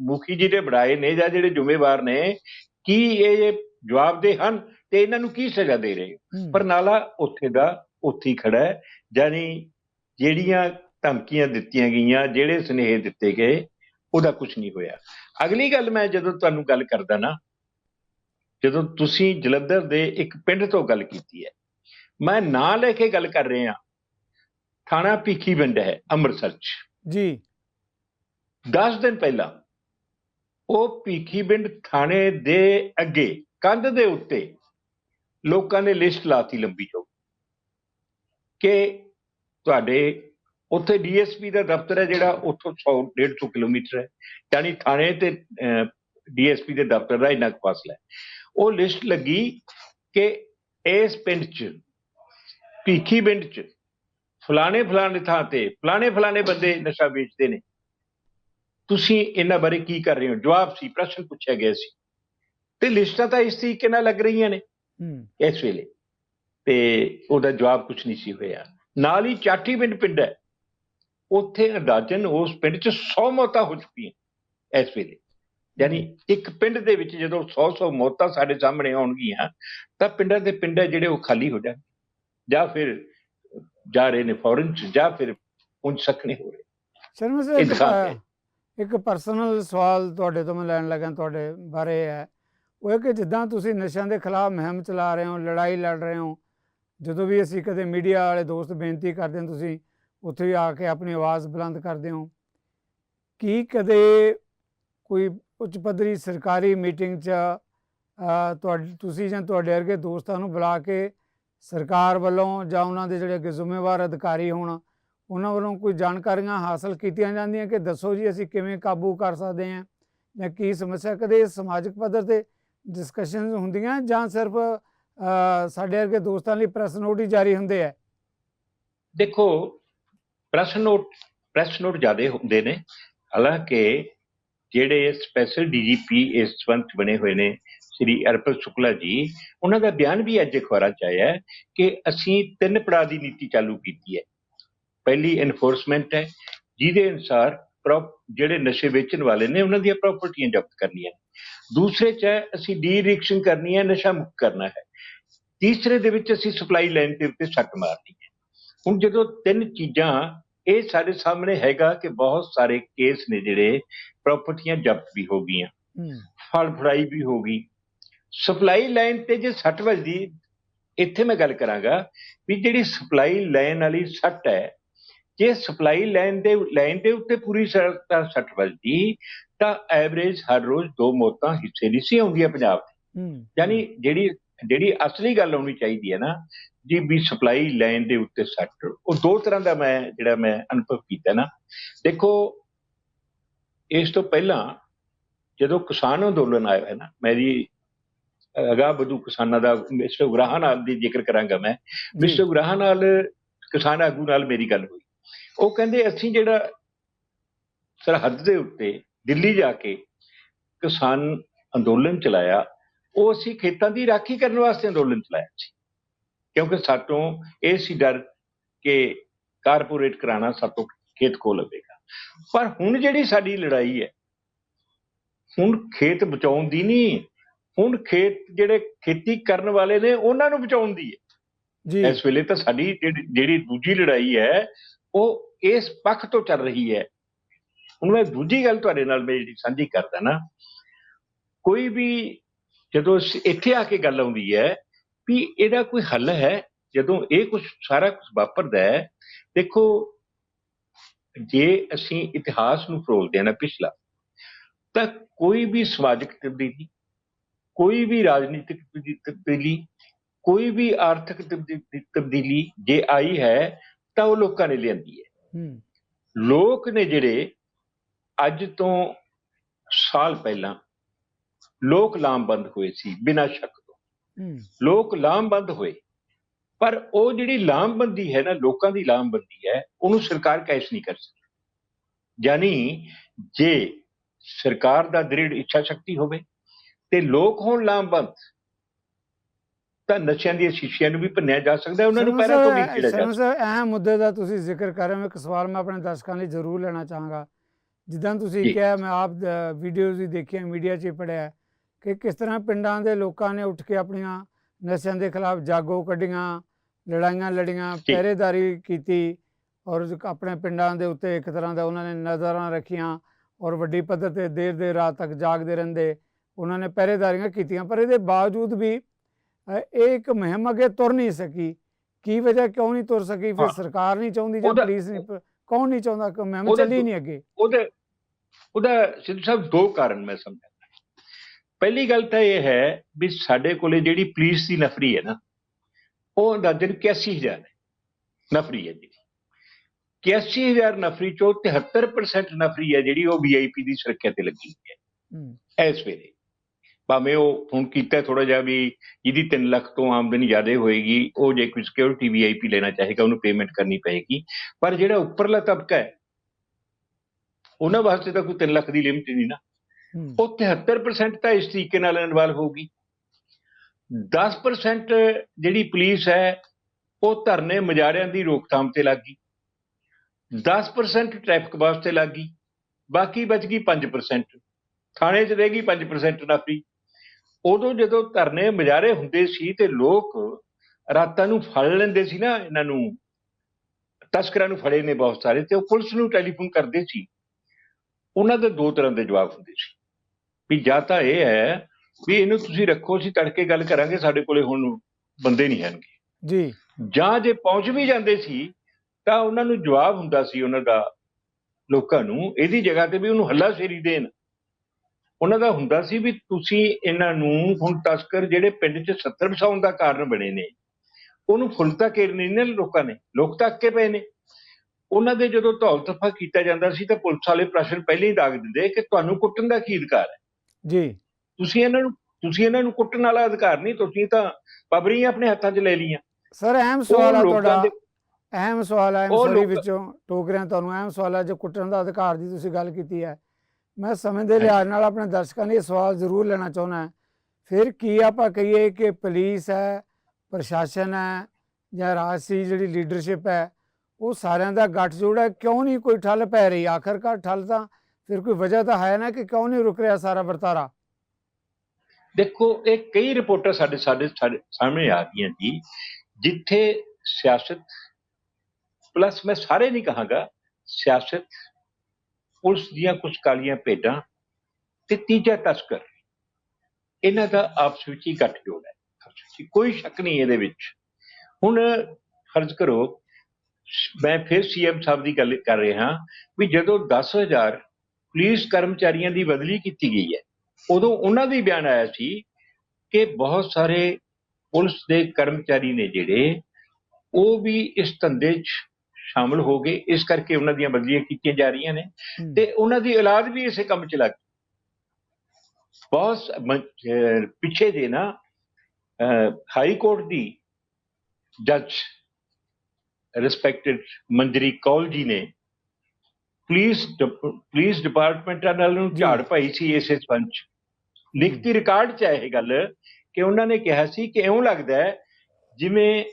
ਮੁਖੀ ਜਿਹੜੇ ਬਣਾਏ ਨੇ ਜਾਂ ਜਿਹੜੇ ਜ਼ਿੰਮੇਵਾਰ ਨੇ ਕੀ ਇਹ ਜਵਾਬਦੇ ਹਨ ਤੇ ਇਹਨਾਂ ਨੂੰ ਕੀ ਸਜ਼ਾ ਦੇ ਰਹੇ ਪਰ ਨਾਲਾ ਉੱਥੇ ਦਾ ਉੱਥੇ ਖੜਾ ਹੈ ਯਾਨੀ ਜਿਹੜੀਆਂ ਧਮਕੀਆਂ ਦਿੱਤੀਆਂ ਗਈਆਂ ਜਿਹੜੇ ਸੁਨੇਹੇ ਦਿੱਤੇ ਗਏ ਉਹਦਾ ਕੁਝ ਨਹੀਂ ਹੋਇਆ। ਅਗਲੀ ਗੱਲ ਮੈਂ ਜਦੋਂ ਤੁਹਾਨੂੰ ਗੱਲ ਕਰਦਾ ਨਾ ਜਦੋਂ ਤੁਸੀਂ ਜਲੰਧਰ ਦੇ ਇੱਕ ਪਿੰਡ ਤੋਂ ਗੱਲ ਕੀਤੀ ਹੈ ਮੈਂ ਨਾਂ ਲੈ ਕੇ ਗੱਲ ਕਰ ਰਿਹਾ ਥਾਣਾ ਭੀਖੀ ਪਿੰਡ ਹੈ ਅੰਮ੍ਰਿਤਸਰ 'ਚ। ਜੀ। 10 ਦਿਨ ਪਹਿਲਾਂ ਉਹ ਭੀਖੀਵਿੰਡ ਥਾਣੇ ਦੇ ਅੱਗੇ ਕੰਧ ਦੇ ਉੱਤੇ ਲੋਕਾਂ ਨੇ ਲਿਸਟ ਲਾਤੀ ਲੰਬੀ ਚੌੜੀ ਕਿ ਤੁਹਾਡੇ ਉੱਥੇ ਡੀਐਸਪੀ ਦਾ ਦਫ਼ਤਰ ਹੈ ਜਿਹੜਾ ਉੱਥੋਂ 100 150 ਕਿਲੋਮੀਟਰ ਹੈ। ਯਾਨੀ ਥਾਣੇ ਤੇ ਡੀਐਸਪੀ ਦੇ ਦਫ਼ਤਰ ਦਾ ਇੰਨਾ ਕੁ ਫਾਸਲਾ ਹੈ। ਉਹ ਲਿਸਟ ਲੱਗੀ ਕਿ ਇਸ ਪਿੰਡ 'ਚ ਭੀਖੀਵਿੰਡ 'ਚ ਫਲਾਣੇ ਫਲਾਣੇ ਥਾਂ ਤੇ ਫਲਾਣੇ ਫਲਾਣੇ ਬੰਦੇ ਨਸ਼ਾ ਵੇਚਦੇ ਨੇ। ਤੁਸੀਂ ਇਹਨਾਂ ਬਾਰੇ ਕੀ ਕਰ ਰਹੇ ਹੋ? ਜਵਾਬ ਸੀ ਪ੍ਰਸ਼ਨ ਪੁੱਛਿਆ ਗਿਆ ਸੀ। ਤੇ ਲਿਸਟਾਂ ਤਾਂ ਇਸ ਤਰੀਕੇ ਨਾਲ ਲੱਗ ਰਹੀਆਂ ਨੇ ਹੂੰ। ਇਸ ਵੇਲੇ। ਤੇ ਉਹਦਾ ਜਵਾਬ ਕੁਝ ਨਹੀਂ ਸੀ ਹੋਇਆ। ਨਾਲ ਹੀ ਚਾਟੀ ਪਿੰਡ ਪਿੰਡ ਹੈ। ਉੱਥੇ ਅੰਦਾਜ਼ਨ ਉਸ ਪਿੰਡ 'ਚ 100 ਮੌਤਾਂ ਹੋ ਚੁੱਕੀਆਂ ਇਸ ਵੇਲੇ। ਯਾਨੀ ਇੱਕ ਪਿੰਡ ਦੇ ਵਿੱਚ ਜਦੋਂ 100-100 ਮੌਤਾਂ ਸਾਡੇ ਸਾਹਮਣੇ ਆਉਣਗੀਆਂ ਤਾਂ ਪਿੰਡਾਂ ਦੇ ਪਿੰਡ ਹੈ ਜਿਹੜੇ ਉਹ ਖਾਲੀ ਹੋ ਜਾਣ ਜਾਂ ਫਿਰ ਜਾ ਰਹੇ ਨੇ ਫੌਰਨ 'ਚ ਜਾਂ ਫਿਰ ਪੁੰਜ ਸਕਣੇ ਹੋ ਰਹੇ। ਸ਼ਰਮਾ ਸਾਹਿਬ ਇੱਕ ਹੈ। ਪਰਸਨਲ ਸਵਾਲ ਤੁਹਾਡੇ ਤੋਂ ਮੈਂ ਲੈਣ ਲੱਗਾ ਤੁਹਾਡੇ ਬਾਰੇ ਹੈ। ਉਹ ਹੈ ਕਿ ਜਿੱਦਾਂ ਤੁਸੀਂ ਨਸ਼ਿਆਂ ਦੇ ਖਿਲਾਫ ਮੁਹਿੰਮ ਚਲਾ ਰਹੇ ਹੋ ਲੜਾਈ ਲੜ ਰਹੇ ਹੋ ਜਦੋਂ ਵੀ ਅਸੀਂ ਕਦੇ ਮੀਡੀਆ ਵਾਲੇ ਦੋਸਤ ਬੇਨਤੀ ਕਰਦੇ ਹਨ ਤੁਸੀਂ ਉੱਥੇ ਵੀ ਆ ਕੇ ਆਪਣੀ ਆਵਾਜ਼ ਬੁਲੰਦ ਕਰਦੇ ਹੋ। ਕੀ ਕਦੇ ਕੋਈ ਉੱਚ ਪੱਧਰੀ ਸਰਕਾਰੀ ਮੀਟਿੰਗ 'ਚ ਤੁਹਾਡੇ, ਤੁਸੀਂ ਜਾਂ ਤੁਹਾਡੇ ਵਰਗੇ ਦੋਸਤਾਂ ਨੂੰ ਬੁਲਾ ਕੇ ਸਰਕਾਰ ਵੱਲੋਂ ਜਾਂ ਉਹਨਾਂ ਦੇ ਜਿਹੜੇ ਅੱਗੇ ਜ਼ਿੰਮੇਵਾਰ ਅਧਿਕਾਰੀ ਹੋਣ, ਉਹਨਾਂ ਵੱਲੋਂ ਕੋਈ ਜਾਣਕਾਰੀਆਂ ਹਾਸਲ ਕੀਤੀਆਂ ਜਾਂਦੀਆਂ ਕਿ ਦੱਸੋ ਜੀ ਅਸੀਂ ਕਿਵੇਂ ਕਾਬੂ ਕਰ ਸਕਦੇ ਹਾਂ ਜਾਂ ਕੀ ਸਮੱਸਿਆ, ਕਦੇ ਸਮਾਜਿਕ ਪੱਧਰ ਤੇ ਡਿਸਕਸ਼ਨਸ ਹੁੰਦੀਆਂ ਜਾਂ ਸਿਰਫ ਸਾਡੇ ਵਰਗੇ ਦੋਸਤਾਂ ਲਈ ਪ੍ਰੈਸ ਨੋਟ ਹੀ ਜਾਰੀ ਹੁੰਦੇ ਆ? ਦੇਖੋ ਪ੍ਰੈਸ ਨੋਟ ਪ੍ਰੈਸ ਨੋਟ ਜ਼ਿਆਦਾ ਹੁੰਦੇ ਨੇ। ਹਾਲਾਂਕਿ ਜਿਹੜੇ ਸਪੈਸ਼ਲ ਡੀਜੀਪੀ ਇਸ ਸੰਬੰਧ ਬਣੇ ਹੋਏ ਨੇ, ਸ੍ਰੀ ਅਰਪਲ ਸ਼ੁਕਲਾ ਜੀ, ਉਹਨਾਂ ਦਾ ਬਿਆਨ ਵੀ ਅੱਜ ਅਖਬਾਰਾਂ 'ਚ ਆਇਆ ਹੈ ਕਿ ਅਸੀਂ ਤਿੰਨ ਪੜਾਅ ਦੀ ਨੀਤੀ ਚਾਲੂ ਕੀਤੀ ਹੈ। ਪਹਿਲੀ ਐਨਫੋਰਸਮੈਂਟ ਹੈ, ਜਿਹਦੇ ਅਨੁਸਾਰ ਪ੍ਰੋ- ਜਿਹੜੇ ਨਸ਼ੇ ਵੇਚਣ ਵਾਲੇ ਨੇ, ਉਹਨਾਂ ਦੀਆਂ ਪ੍ਰਾਪਰਟੀਆਂ ਜ਼ਬਤ ਕਰਨੀਆਂ ਦੂਸਰੇ 'ਚ ਹੈ, ਅਸੀਂ ਡੀ-ਰਿਕਸ਼ਨ ਕਰਨੀ ਹੈ, ਨਸ਼ਾ ਮੁਕਤ ਕਰਨਾ ਹੈ। ਤੀਸਰੇ ਦੇ ਵਿੱਚ ਅਸੀਂ ਸਪਲਾਈ ਲਾਈਨ ਦੇ ਉੱਤੇ ਸੱਟ ਮਾਰਨੀ ਹੈ। ਹੁਣ ਜਦੋਂ ਤਿੰਨ ਚੀਜ਼ਾਂ ਇਹ ਸਾਡੇ ਸਾਹਮਣੇ ਹੈਗਾ ਕਿ ਬਹੁਤ ਸਾਰੇ ਕੇਸ ਨੇ ਜਿਹੜੇ ਪ੍ਰਾਪਰਟੀਆਂ ਜ਼ਬਤ ਵੀ ਹੋ ਗਈਆਂ। ਫਲ ਫੜਾਈ ਵੀ ਹੋ ਗਈ। ਸਪਲਾਈ ਲਾਈਨ ਤੇ ਜੇ ਸੱਟ ਵੱਜਦੀ ਇੱਥੇ ਮੈਂ ਗੱਲ ਕਰਾਂਗਾ ਵੀ ਜਿਹੜੀ ਸਪਲਾਈ ਲਾਈਨ ਵਾਲੀ ਸੱਟ ਹੈ ਜੇ ਸਪਲਾਈ ਲਾਈਨ ਦੇ ਲਾਈਨ ਦੇ ਉੱਤੇ ਪੂਰੀ ਤਰ੍ਹਾਂ ਸੱਟ ਵੱਜਦੀ ਤਾਂ ਐਵਰੇਜ ਹਰ ਰੋਜ਼ ਦੋ ਮੌਤਾਂ ਹਿੱਸੇ ਨਹੀਂ ਸੀ ਆਉਂਦੀਆਂ ਪੰਜਾਬ ਦੀ। ਯਾਨੀ ਜਿਹੜੀ ਜਿਹੜੀ ਅਸਲੀ ਗੱਲ ਹੋਣੀ ਚਾਹੀਦੀ ਹੈ ਨਾ ਜੀ ਵੀ ਸਪਲਾਈ ਲਾਈਨ ਦੇ ਉੱਤੇ ਸੱਟ ਉਹ ਦੋ ਤਰ੍ਹਾਂ ਦਾ ਮੈਂ ਜਿਹੜਾ ਮੈਂ ਅਨੁਭਵ ਕੀਤਾ ਨਾ। ਦੇਖੋ ਇਸ ਤੋਂ ਪਹਿਲਾਂ ਜਦੋਂ ਕਿਸਾਨ ਅੰਦੋਲਨ ਆਇਆ ਹੈ ਨਾ ਮੇਰੀ ਅਗਾ ਬਦੂ ਕਿਸਾਨਾਂ ਦਾ ਮਿਸਟਰ ਉਗਰਾਹਾਂ ਨਾਲ ਦੀ ਜ਼ਿਕਰ ਕਰਾਂਗਾ ਮੈਂ। ਮਿਸਟਰ ਉਗਰਾਹਾਂ ਨਾਲ ਕਿਸਾਨ ਆਗੂ ਨਾਲ ਮੇਰੀ ਗੱਲ ਹੋਈ। ਉਹ ਕਹਿੰਦੇ ਅਸੀਂ ਜਿਹੜਾ ਸਰਹੱਦ ਦੇ ਉੱਤੇ ਦਿੱਲੀ ਜਾ ਕੇ ਕਿਸਾਨ ਅੰਦੋਲਨ ਚਲਾਇਆ ਉਹ ਅਸੀਂ ਖੇਤਾਂ ਦੀ ਰਾਖੀ ਕਰਨ ਵਾਸਤੇ ਅੰਦੋਲਨ ਚਲਾਇਆ ਸੀ। ਕਿਉਂਕਿ ਸਾਤੋਂ ਇਹ ਸੀ ਡਰ ਕਿ ਕਾਰਪੋਰੇਟ ਕਰਾਣਾ ਸਾਤੋਂ ਖੇਤ ਖੋ ਲਵੇਗਾ। ਪਰ ਹੁਣ ਜਿਹੜੀ ਸਾਡੀ ਲੜਾਈ ਹੈ ਹੁਣ ਖੇਤ ਬਚਾਉਣ ਦੀ ਨਹੀਂ ਹੁਣ ਖੇਤ ਜਿਹੜੇ ਖੇਤੀ ਕਰਨ ਵਾਲੇ ਨੇ ਉਹਨਾਂ ਨੂੰ ਬਚਾਉਣ ਦੀ ਹੈ। ਜੀ। ਇਸ ਵੇਲੇ ਤਾਂ ਸਾਡੀ ਜਿਹੜੀ ਜਿਹੜੀ ਦੂਜੀ ਲੜਾਈ ਹੈ ਉਹ ਇਸ ਪੱਖ ਤੋਂ ਚੱਲ ਰਹੀ ਹੈ। ਹੁਣ ਮੈਂ ਦੂਜੀ ਗੱਲ ਤੁਹਾਡੇ ਨਾਲ ਮੈਂ ਜਿਹੜੀ ਸਾਂਝੀ ਕਰਦਾ ਨਾ ਕੋਈ ਵੀ ਜਦੋਂ ਇੱਥੇ ਆ ਕੇ ਗੱਲ ਆਉਂਦੀ ਹੈ ਵੀ ਇਹਦਾ ਕੋਈ ਹੱਲ ਹੈ ਜਦੋਂ ਇਹ ਕੁਝ ਸਾਰਾ ਕੁਝ ਵਾਪਰਦਾ ਹੈ ਦੇਖੋ ਜੇ ਅਸੀਂ ਇਤਿਹਾਸ ਨੂੰ ਫਰੋਲਦੇ ਹਾਂ ਨਾ ਪਿਛਲਾ ਤਾਂ ਕੋਈ ਵੀ ਸਮਾਜਿਕ ਤਬਦੀਲੀ ਕੋਈ ਵੀ ਰਾਜਨੀਤਿਕ ਤਬਦੀ- ਤਬਦੀਲੀ ਕੋਈ ਵੀ ਆਰਥਿਕ ਤਬਦੀ- ਤਬਦੀਲੀ ਜੇ ਆਈ ਹੈ ਤਾਂ ਉਹ ਲੋਕਾਂ ਨੇ ਲਿਆਂਦੀ ਹੂੰ। ਲੋਕ ਨੇ ਜਿਹੜੇ ਅੱਜ ਤੋਂ ਸਾਲ ਪਹਿਲਾਂ ਲੋਕ ਲਾਮਬੰਦ ਹੋਏ ਸੀ ਬਿਨਾਂ ਸ਼ੱਕ ਤੋਂ। ਲੋਕ ਲਾਮਬੰਦ ਹੋਏ। ਪਰ ਉਹ ਜਿਹੜੀ ਲਾਮਬੰਦੀ ਹੈ ਨਾ ਲੋਕਾਂ ਦੀ ਲਾਮਬੰਦੀ ਹੈ ਉਹਨੂੰ ਸਰਕਾਰ ਕੈਸ਼ ਨਹੀਂ ਕਰ ਸਕਦੀ ਯਾਨੀ ਜੇ ਸਰਕਾਰ ਦਾ ਦ੍ਰਿੜ ਇੱਛਾ ਸ਼ਕਤੀ ਹੋਵੇ ਤੇ ਲੋਕ ਹੋਣ ਲਾਮਬੰਦ ਤਾਂ ਨਸ਼ਿਆਂ ਦੀਆਂ ਸ਼ੀਸ਼ੀਆਂ ਨੂੰ ਵੀ ਭੰਨਿਆ ਜਾ ਸਕਦਾ ਹੈ ਉਹਨਾਂ ਨੂੰ ਪੈਰਾਂ ਤੋਂ ਵੀ ਛੇੜਿਆ ਜਾ ਸਕਦਾ ਅਹਿਮ ਮੁੱਦੇ ਦਾ ਤੁਸੀਂ ਜ਼ਿਕਰ ਕਰ ਰਹੇ ਹੋ। ਇੱਕ ਸਵਾਲ ਮੈਂ ਆਪਣੇ ਦਰਸ਼ਕਾਂ ਲਈ ਜ਼ਰੂਰ ਲੈਣਾ ਚਾਹਾਂਗਾ। ਜਿੱਦਾਂ ਤੁਸੀਂ। ਕਿਹਾ ਮੈਂ ਆਪ ਵੀਡੀਓਜ਼ ਵੀ ਦੇਖੀਆਂ ਮੀਡੀਆ 'ਚ ਹੀ ਪੜਿਆ ਕਿ ਕਿਸ ਤਰ੍ਹਾਂ ਪਿੰਡਾਂ ਦੇ ਲੋਕਾਂ ਨੇ ਉੱਠ ਕੇ ਆਪਣੀਆਂ ਨਸ਼ਿਆਂ ਦੇ ਖਿਲਾਫ ਜਾਗੋ ਕੱਢੀਆਂ ਲੜਾਈਆਂ ਲੜੀਆਂ। ਪਹਿਰੇਦਾਰੀ ਕੀਤੀ ਔਰ ਆਪਣੇ ਪਿੰਡਾਂ ਦੇ ਉੱਤੇ ਇੱਕ ਤਰ੍ਹਾਂ ਦਾ ਉਹਨਾਂ ਨੇ ਨਜ਼ਰਾਂ ਰੱਖੀਆਂ ਔਰ ਵੱਡੀ ਪੱਧਰ ਤੇ ਦੇਰ ਦੇਰ ਰਾਤ ਤੱਕ ਜਾਗਦੇ ਰਹਿੰਦੇ ਉਹਨਾਂ ਨੇ ਪਹਿਰੇਦਾਰੀਆਂ ਕੀਤੀਆਂ ਪਰ ਇਹਦੇ ਬਾਵਜੂਦ ਵੀ ਇਹ ਇੱਕ ਮੁਹਿੰਮ ਅੱਗੇ ਤੁਰ ਨਹੀਂ ਸਕੀ। ਕੀ ਵਜ੍ਹਾ ਕਿਉਂ ਨਹੀਂ ਤੁਰ ਸਕੀ? ਫਿਰ। ਸਰਕਾਰ ਨਹੀਂ ਚਾਹੁੰਦੀ ਜਾਂ ਪੁਲਿਸ ਨਹੀਂ ਕੌਣ ਨਹੀਂ ਚਾਹੁੰਦਾ? ਕਿ ਮੁਹਿੰਮ ਚੱਲੀ ਨਹੀਂ ਅੱਗੇ। ਉਹਦਾ ਉਹਦਾ ਸਿੱਧੂ ਸਾਹਿਬ ਦੋ ਕਾਰਨ ਮੈਂ ਸਮਝਦਾ। ਪਹਿਲੀ ਗੱਲ ਤਾਂ ਇਹ ਹੈ ਵੀ ਸਾਡੇ ਕੋਲੇ ਜਿਹੜੀ ਪੁਲਿਸ ਦੀ ਨਫਰੀ ਹੈ ਨਾ ਉਹ ਅੰਦਾਜ਼ਨ 81000 ਹੈ ਨਫਰੀ ਹੈ ਜੀ 81000 ਨਫਰੀ ਚੋਂ 73% ਨਫਰੀ ਹੈ ਜਿਹੜੀ ਉਹ ਵੀਆਈਪੀ ਦੀ ਸੁਰੱਖਿਆ ਤੇ ਲੱਗੀ ਹੋਈ ਹੂੰ, ਇਸ ਵੇਲੇ ਭਾਵੇਂ ਉਹ ਹੁਣ ਕੀਤਾ ਥੋੜਾ ਜਿਹਾ ਵੀ ਜਿਹਦੀ 3 ਲੱਖ ਤੋਂ ਆਮਦਨੀ ਜ਼ਿਆਦਾ ਹੋਏਗੀ ਉਹ ਜੇ ਕੋਈ ਸਿਕਿਉਰਿਟੀ ਵੀਆਈਪੀ ਲੈਣਾ ਚਾਹੇਗਾ ਉਹਨੂੰ ਪੇਮੈਂਟ ਕਰਨੀ ਪਏਗੀ। ਪਰ ਜਿਹੜਾ ਉੱਪਰਲਾ ਤਬਕਾ ਹੈ ਉਹਨਾਂ ਵਾਸਤੇ ਤਾਂ ਕੋਈ 3 ਲੱਖ ਦੀ ਲਿਮਟ ਨਹੀਂ ਨਾ। ਉਹ 73% ਤਾਂ ਇਸ ਤਰੀਕੇ ਨਾਲ ਇਨਵੋਲਵ ਹੋਊਗੀ। 10% ਜਿਹੜੀ ਪੁਲਿਸ ਹੈ, ਉਹ ਧਰਨੇ ਮੁਜ਼ਾਹਰਿਆਂ ਦੀ ਰੋਕਥਾਮ ਤੇ ਲੱਗ। ਗਈ 10% ਟ੍ਰੈਫਿਕ ਵਾਸਤੇ ਲੱਗ। ਗਈ ਬਾਕੀ ਬਚ ਗਈ 5% ਥਾਣੇ 'ਚ ਰਹਿ ਗਈ 5% ਨਾਫੀ ਉਦੋਂ ਜਦੋਂ ਧਰਨੇ ਮੁਜ਼ਾਹਰੇ ਹੁੰਦੇ ਸੀ ਤੇ ਲੋਕ ਰਾਤਾਂ ਨੂੰ ਫੜ ਲੈਂਦੇ ਸੀ ਨਾ, ਇਹਨਾਂ ਨੂੰ ਤਸਕਰਾਂ ਨੂੰ ਫੜੇ ਨੇ ਬਹੁਤ ਸਾਰੇ ਤੇ ਉਹ ਪੁਲਿਸ ਨੂੰ ਟੈਲੀਫੋਨ ਕਰਦੇ ਸੀ। ਉਹਨਾਂ ਦੇ ਦੋ ਤਰ੍ਹਾਂ ਦੇ ਜਵਾਬ ਹੁੰਦੇ ਸੀ। ਵੀ ਜਾਂ ਤਾਂ ਇਹ ਹੈ ਵੀ ਇਹਨੂੰ ਤੁਸੀਂ ਰੱਖੋ ਅਸੀਂ ਤੜਕੇ ਗੱਲ ਕਰਾਂਗੇ ਸਾਡੇ ਕੋਲੇ ਹੁਣ ਬੰਦੇ ਨਹੀਂ ਹੈਣਗੇ ਜੀ। ਜਾਂ ਜੇ ਪਹੁੰਚ ਵੀ ਜਾਂਦੇ ਸੀ ਤਾਂ ਉਹਨਾਂ ਨੂੰ ਜਵਾਬ ਹੁੰਦਾ ਸੀ ਉਹਨਾਂ ਦਾ ਲੋਕਾਂ ਨੂੰ ਇਹਦੀ ਜਗ੍ਹਾ ਤੇ ਵੀ ਉਹਨੂੰ ਹੱਲਾਸ਼ੇਰੀ ਦੇਣ। ਉਹਨਾਂ ਦਾ ਹੁੰਦਾ ਸੀ ਵੀ ਤੁਸੀਂ ਇਹਨਾਂ ਨੂੰ ਹੁਣ ਤਸਕਰ ਜਿਹੜੇ ਪਿੰਡ 'ਚ 70 ਵਸਾਉਣ ਦਾ ਕਾਰਨ ਬਣੇ ਨੇ ਉਹਨੂੰ ਫੁੱਲ ਤਾਂ ਕੇਰ ਨਹੀਂ ਨੇ ਲੋਕਾਂ ਨੇ ਲੋਕ ਤਾਂ ਅੱਕੇ ਪਏ ਨੇ। ਉਹਨਾਂ ਦੇ ਜਦੋਂ ਧੌਲ ਤਫਾ ਕੀਤਾ ਜਾਂਦਾ ਸੀ ਤਾਂ ਪੁਲਿਸ ਵਾਲੇ ਪ੍ਰਸ਼ਨ ਪਹਿਲਾਂ ਹੀ ਦਾਗ ਦਿੰਦੇ ਕਿ ਤੁਹਾਨੂੰ ਕੁੱਟਣ ਦਾ ਕੀ ਅਧਿਕਾਰ ਹੈ? ਜੀ। ਤੁਸੀਂ ਇਹਨਾਂ ਨੂੰ ਤੁਸੀਂ ਇਹਨਾਂ ਨੂੰ ਕੁੱਟਣ ਵਾਲਾ ਅਧਿਕਾਰ ਨਹੀਂ ਤੁਸੀਂ ਤਾਂ ਪਬਰੀਆਂ ਆਪਣੇ ਹੱਥਾਂ 'ਚ ਲੈ ਲਈਆਂ। ਸਰ ਅਹਿਮ ਸਵਾਲ ਆ ਤੁਹਾਡਾ। ਅਹਿਮ ਸਵਾਲ ਉਹ ਸੋਰੀ ਵਿੱਚੋਂ ਟੋਕ ਰਿਹਾ ਤੁਹਾਨੂੰ। ਅਹਿਮ ਸਵਾਲ ਹੈ ਜੋ ਕੁੱਟਣ ਦਾ ਅਧਿਕਾਰ ਦੀ ਤੁਸੀਂ ਗੱਲ ਕੀਤੀ ਹੈ। ਮੈਂ ਸਮੇਂ ਦੇ ਲਿਹਾਜ਼ ਨਾਲ ਆਪਣੇ ਦਰਸ਼ਕਾਂ ਨੇ ਇਹ ਸਵਾਲ ਜ਼ਰੂਰ ਲੈਣਾ ਚਾਹੁੰਦਾ ਹਾਂ। ਫਿਰ ਕੀ ਆਪਾਂ ਕਹੀਏ ਕਿ ਪੁਲਿਸ ਹੈ ਪ੍ਰਸ਼ਾਸਨ ਹੈ ਜਾਂ ਰਾਜਸੀ ਜਿਹੜੀ ਲੀਡਰਸ਼ਿਪ ਹੈ ਉਹ ਸਾਰਿਆਂ ਦਾ ਗੱਠਜੋੜ ਹੈ? ਕਿਉਂ ਨਹੀਂ ਕੋਈ ਠੱਲ ਪੈ ਰਹੀ? ਆਖਰਕਾਰ ਠੱਲ ਤਾਂ ਫਿਰ ਕੋਈ ਵਜ੍ਹਾ ਤਾਂ ਹੈ ਨਾ ਕਿ ਕਿਉਂ ਨਹੀਂ ਰੁਕ ਰਿਹਾ ਸਾਰਾ ਵਰਤਾਰਾ? ਦੇਖੋ, ਇਹ ਕਈ ਰਿਪੋਰਟਾਂ ਸਾਡੇ ਸਾਡੇ ਸਾਹਮਣੇ ਆ ਗਈਆਂ ਜੀ, ਜਿੱਥੇ ਸਿਆਸਤ ਪਲੱਸ ਮੈਂ ਸਾਰੇ ਨਹੀਂ ਕਹਾਂਗਾ, ਸਿਆਸਤ ਪੁਲਿਸ ਦੀਆਂ ਕੁਝ ਕਾਲੀਆਂ ਭੇਡਾਂ ਤੇ ਤੀਜਾ ਤਸਕਰ, ਇਹਨਾਂ ਦਾ ਆਪਸ ਵਿੱਚ ਹੀ ਗੱਠਜੋੜ ਹੈ। ਕੋਈ ਸ਼ੱਕ ਨਹੀਂ ਇਹਦੇ ਵਿੱਚ। ਹੁਣ ਫਰਜ਼ ਕਰੋ, ਮੈਂ ਫਿਰ ਸੀਐਮ ਸਾਹਿਬ ਦੀ ਗੱਲ ਕਰ ਰਿਹਾ ਵੀ ਜਦੋਂ 10000 ਪੁਲਿਸ ਕਰਮਚਾਰੀਆਂ ਦੀ ਬਦਲੀ ਕੀਤੀ ਗਈ ਹੈ। ਉਦੋਂ ਉਹਨਾਂ ਦਾ ਬਿਆਨ ਆਇਆ ਸੀ ਕਿ ਬਹੁਤ ਸਾਰੇ ਪੁਲਿਸ ਦੇ ਕਰਮਚਾਰੀ ਨੇ ਜਿਹੜੇ ਉਹ ਵੀ ਇਸ ਧੰਦੇ 'ਚ ਸ਼ਾਮਲ ਹੋ ਗਏ। ਇਸ ਕਰਕੇ ਉਹਨਾਂ ਦੀਆਂ ਬਦਲੀਆਂ ਕੀਤੀਆਂ ਜਾ ਰਹੀਆਂ ਨੇ। ਤੇ ਉਹਨਾਂ ਦੀ ਔਲਾਦ ਵੀ ਇਸੇ ਕੰਮ 'ਚ ਲੱਗ ਗਈ। ਬਹੁਤ ਪਿੱਛੇ ਜੇ ਨਾ ਹਾਈ ਕੋਰਟ ਦੀ ਜੱਜ ਰਿਸਪੈਕਟਡ ਮੰਜਰੀ ਕੌਲ ਜੀ ਨੇ ਪੁਲਿਸ ਪੁਲਿਸ ਡਿਪਾਰਟਮੈਂਟਾਂ ਨਾਲ ਨੂੰ ਜੀ। ਝਾੜ ਪਾਈ ਸੀ ਇਸੇ ਸੰਬੰਧ 'ਚ। ਲਿਖਤੀ ਰਿਕਾਰਡ 'ਚ ਹੈ ਇਹ ਗੱਲ ਕਿ ਉਹਨਾਂ ਨੇ ਕਿਹਾ ਸੀ ਕਿ ਇਉਂ ਲੱਗਦਾ ਹੈ ਜਿਵੇਂ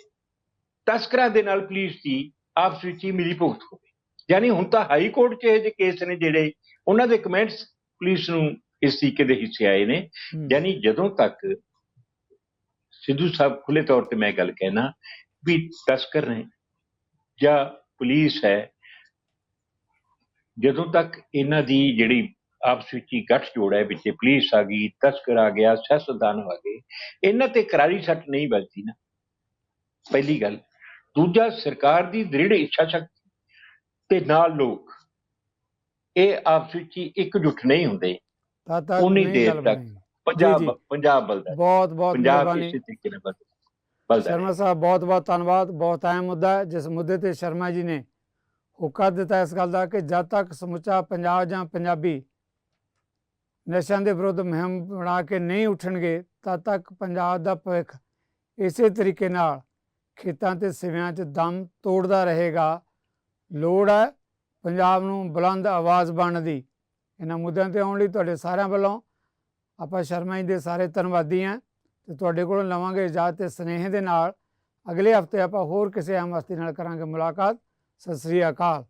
ਤਸਕਰਾਂ ਦੇ ਨਾਲ ਪੁਲਿਸ ਦੀ ਆਪਸ ਵਿੱਚ ਹੀ ਮਿਲੀ ਭੁਗਤ ਹੋਵੇ। ਯਾਨੀ ਹੁਣ ਤਾਂ ਹਾਈ ਕੋਰਟ 'ਚ ਇਹ ਜਿਹੇ ਕੇਸ ਨੇ ਜਿਹੜੇ ਉਹਨਾਂ ਦੇ ਕਮੈਂਟਸ ਪੁਲਿਸ ਨੂੰ ਇਸ ਤਰੀਕੇ ਦੇ ਹਿੱਸੇ ਆਏ ਨੇ। ਯਾਨੀ ਜਦੋਂ ਤੱਕ ਸਿੱਧੂ ਸਾਹਿਬ ਖੁੱਲੇ ਤੌਰ ਤੇ ਮੈਂ ਗੱਲ ਕਹਿਣਾ ਵੀ ਤਸਕਰ ਨੇ ਜਾਂ ਪੁਲਿਸ ਹੈ ਜਦੋਂ ਤੱਕ ਇਹਨਾਂ ਦੀ ਜਿਹੜੀ ਆਪਸ ਵਿੱਚ ਹੀ ਗੱਠ ਜੋੜ ਹੈ ਵਿੱਚ ਪੁਲਿਸ ਆ ਗਈ ਤਸਕਰ ਆ ਗਿਆ ਸਿਆਸਤਦਾਨ ਆ ਗਏ ਇਹਨਾਂ ਤੇ ਕਰਾਰੀ ਸੱਟ ਨਹੀਂ ਵੱਜਦੀ ਨਾ ਪਹਿਲੀ ਗੱਲ ਦੂਜਾ ਸਰਕਾਰ ਦੀ ਦ੍ਰਿੜ ਇੱਛਾ ਸ਼ਕਤੀ ਤੇ ਨਾਲ ਲੋਕ ਇਹ ਆਪਸ ਵਿੱਚ ਹੀ ਇਕਜੁੱਟ ਨਹੀਂ ਹੁੰਦੇ ਤੱਕ ਉਨੀ ਦੇਰ ਤੱਕ। ਪੰਜਾਬ। ਪੰਜਾਬ ਬਲਦਾ। ਬਹੁਤ ਬਹੁਤ ਪੰਜਾਬ ਮਿਹਰਬਾਨੀ। ਸ਼ਰਮਾ ਸਾਹਿਬ ਬਹੁਤ ਬਹੁਤ ਧੰਨਵਾਦ ਬਹੁਤ ਅਹਿਮ ਮੁੱਦਾ ਜਿਸ ਮੁੱਦੇ ਤੇ ਸ਼ਰਮਾ ਜੀ ਨੇ ਹੋਕਾ ਦਿੱਤਾ ਇਸ ਗੱਲ ਦਾ ਕਿ ਜਦ ਤੱਕ ਸਮੁੱਚਾ ਪੰਜਾਬ ਜਾਂ ਪੰਜਾਬੀ ਨਸ਼ਿਆਂ ਦੇ ਵਿਰੁੱਧ ਮੁਹਿੰਮ ਬਣਾ ਕੇ ਨਹੀਂ ਉੱਠਣਗੇ, ਤਦ ਤੱਕ ਪੰਜਾਬ ਦਾ ਭਵਿੱਖ ਇਸੇ ਤਰੀਕੇ ਨਾਲ ਖੇਤਾਂ ਤੇ ਸਿਵਿਆਂ 'ਚ ਦਮ ਤੋੜਦਾ ਰਹੇਗਾ। ਲੋੜ ਹੈ ਪੰਜਾਬ ਨੂੰ ਬੁਲੰਦ ਆਵਾਜ਼ ਬਣਨ ਦੀ। ਇਹਨਾਂ ਮੁੱਦਿਆਂ ਤੇ ਆਉਣ ਲਈ ਤੁਹਾਡੇ ਸਾਰਿਆਂ ਵੱਲੋਂ ਆਪਾਂ ਸ਼ਰਮਾ ਜੀ ਦੇ ਸਾਰੇ ਧੰਨਵਾਦੀ ਹਾਂ ਤੇ ਤੁਹਾਡੇ ਕੋਲੋਂ ਲਵਾਂਗੇ ਇਜਾਜ਼ਤ ਤੇ ਸਨੇਹ ਦੇ ਨਾਲ ਅਗਲੇ ਹਫ਼ਤੇ ਆਪਾਂ ਹੋਰ ਕਿਸੇ ਅਹਿਮ ਹਸਤੀ ਨਾਲ ਕਰਾਂਗੇ ਮੁਲਾਕਾਤ। ਸਤਿ ਸ੍ਰੀ ਅਕਾਲ।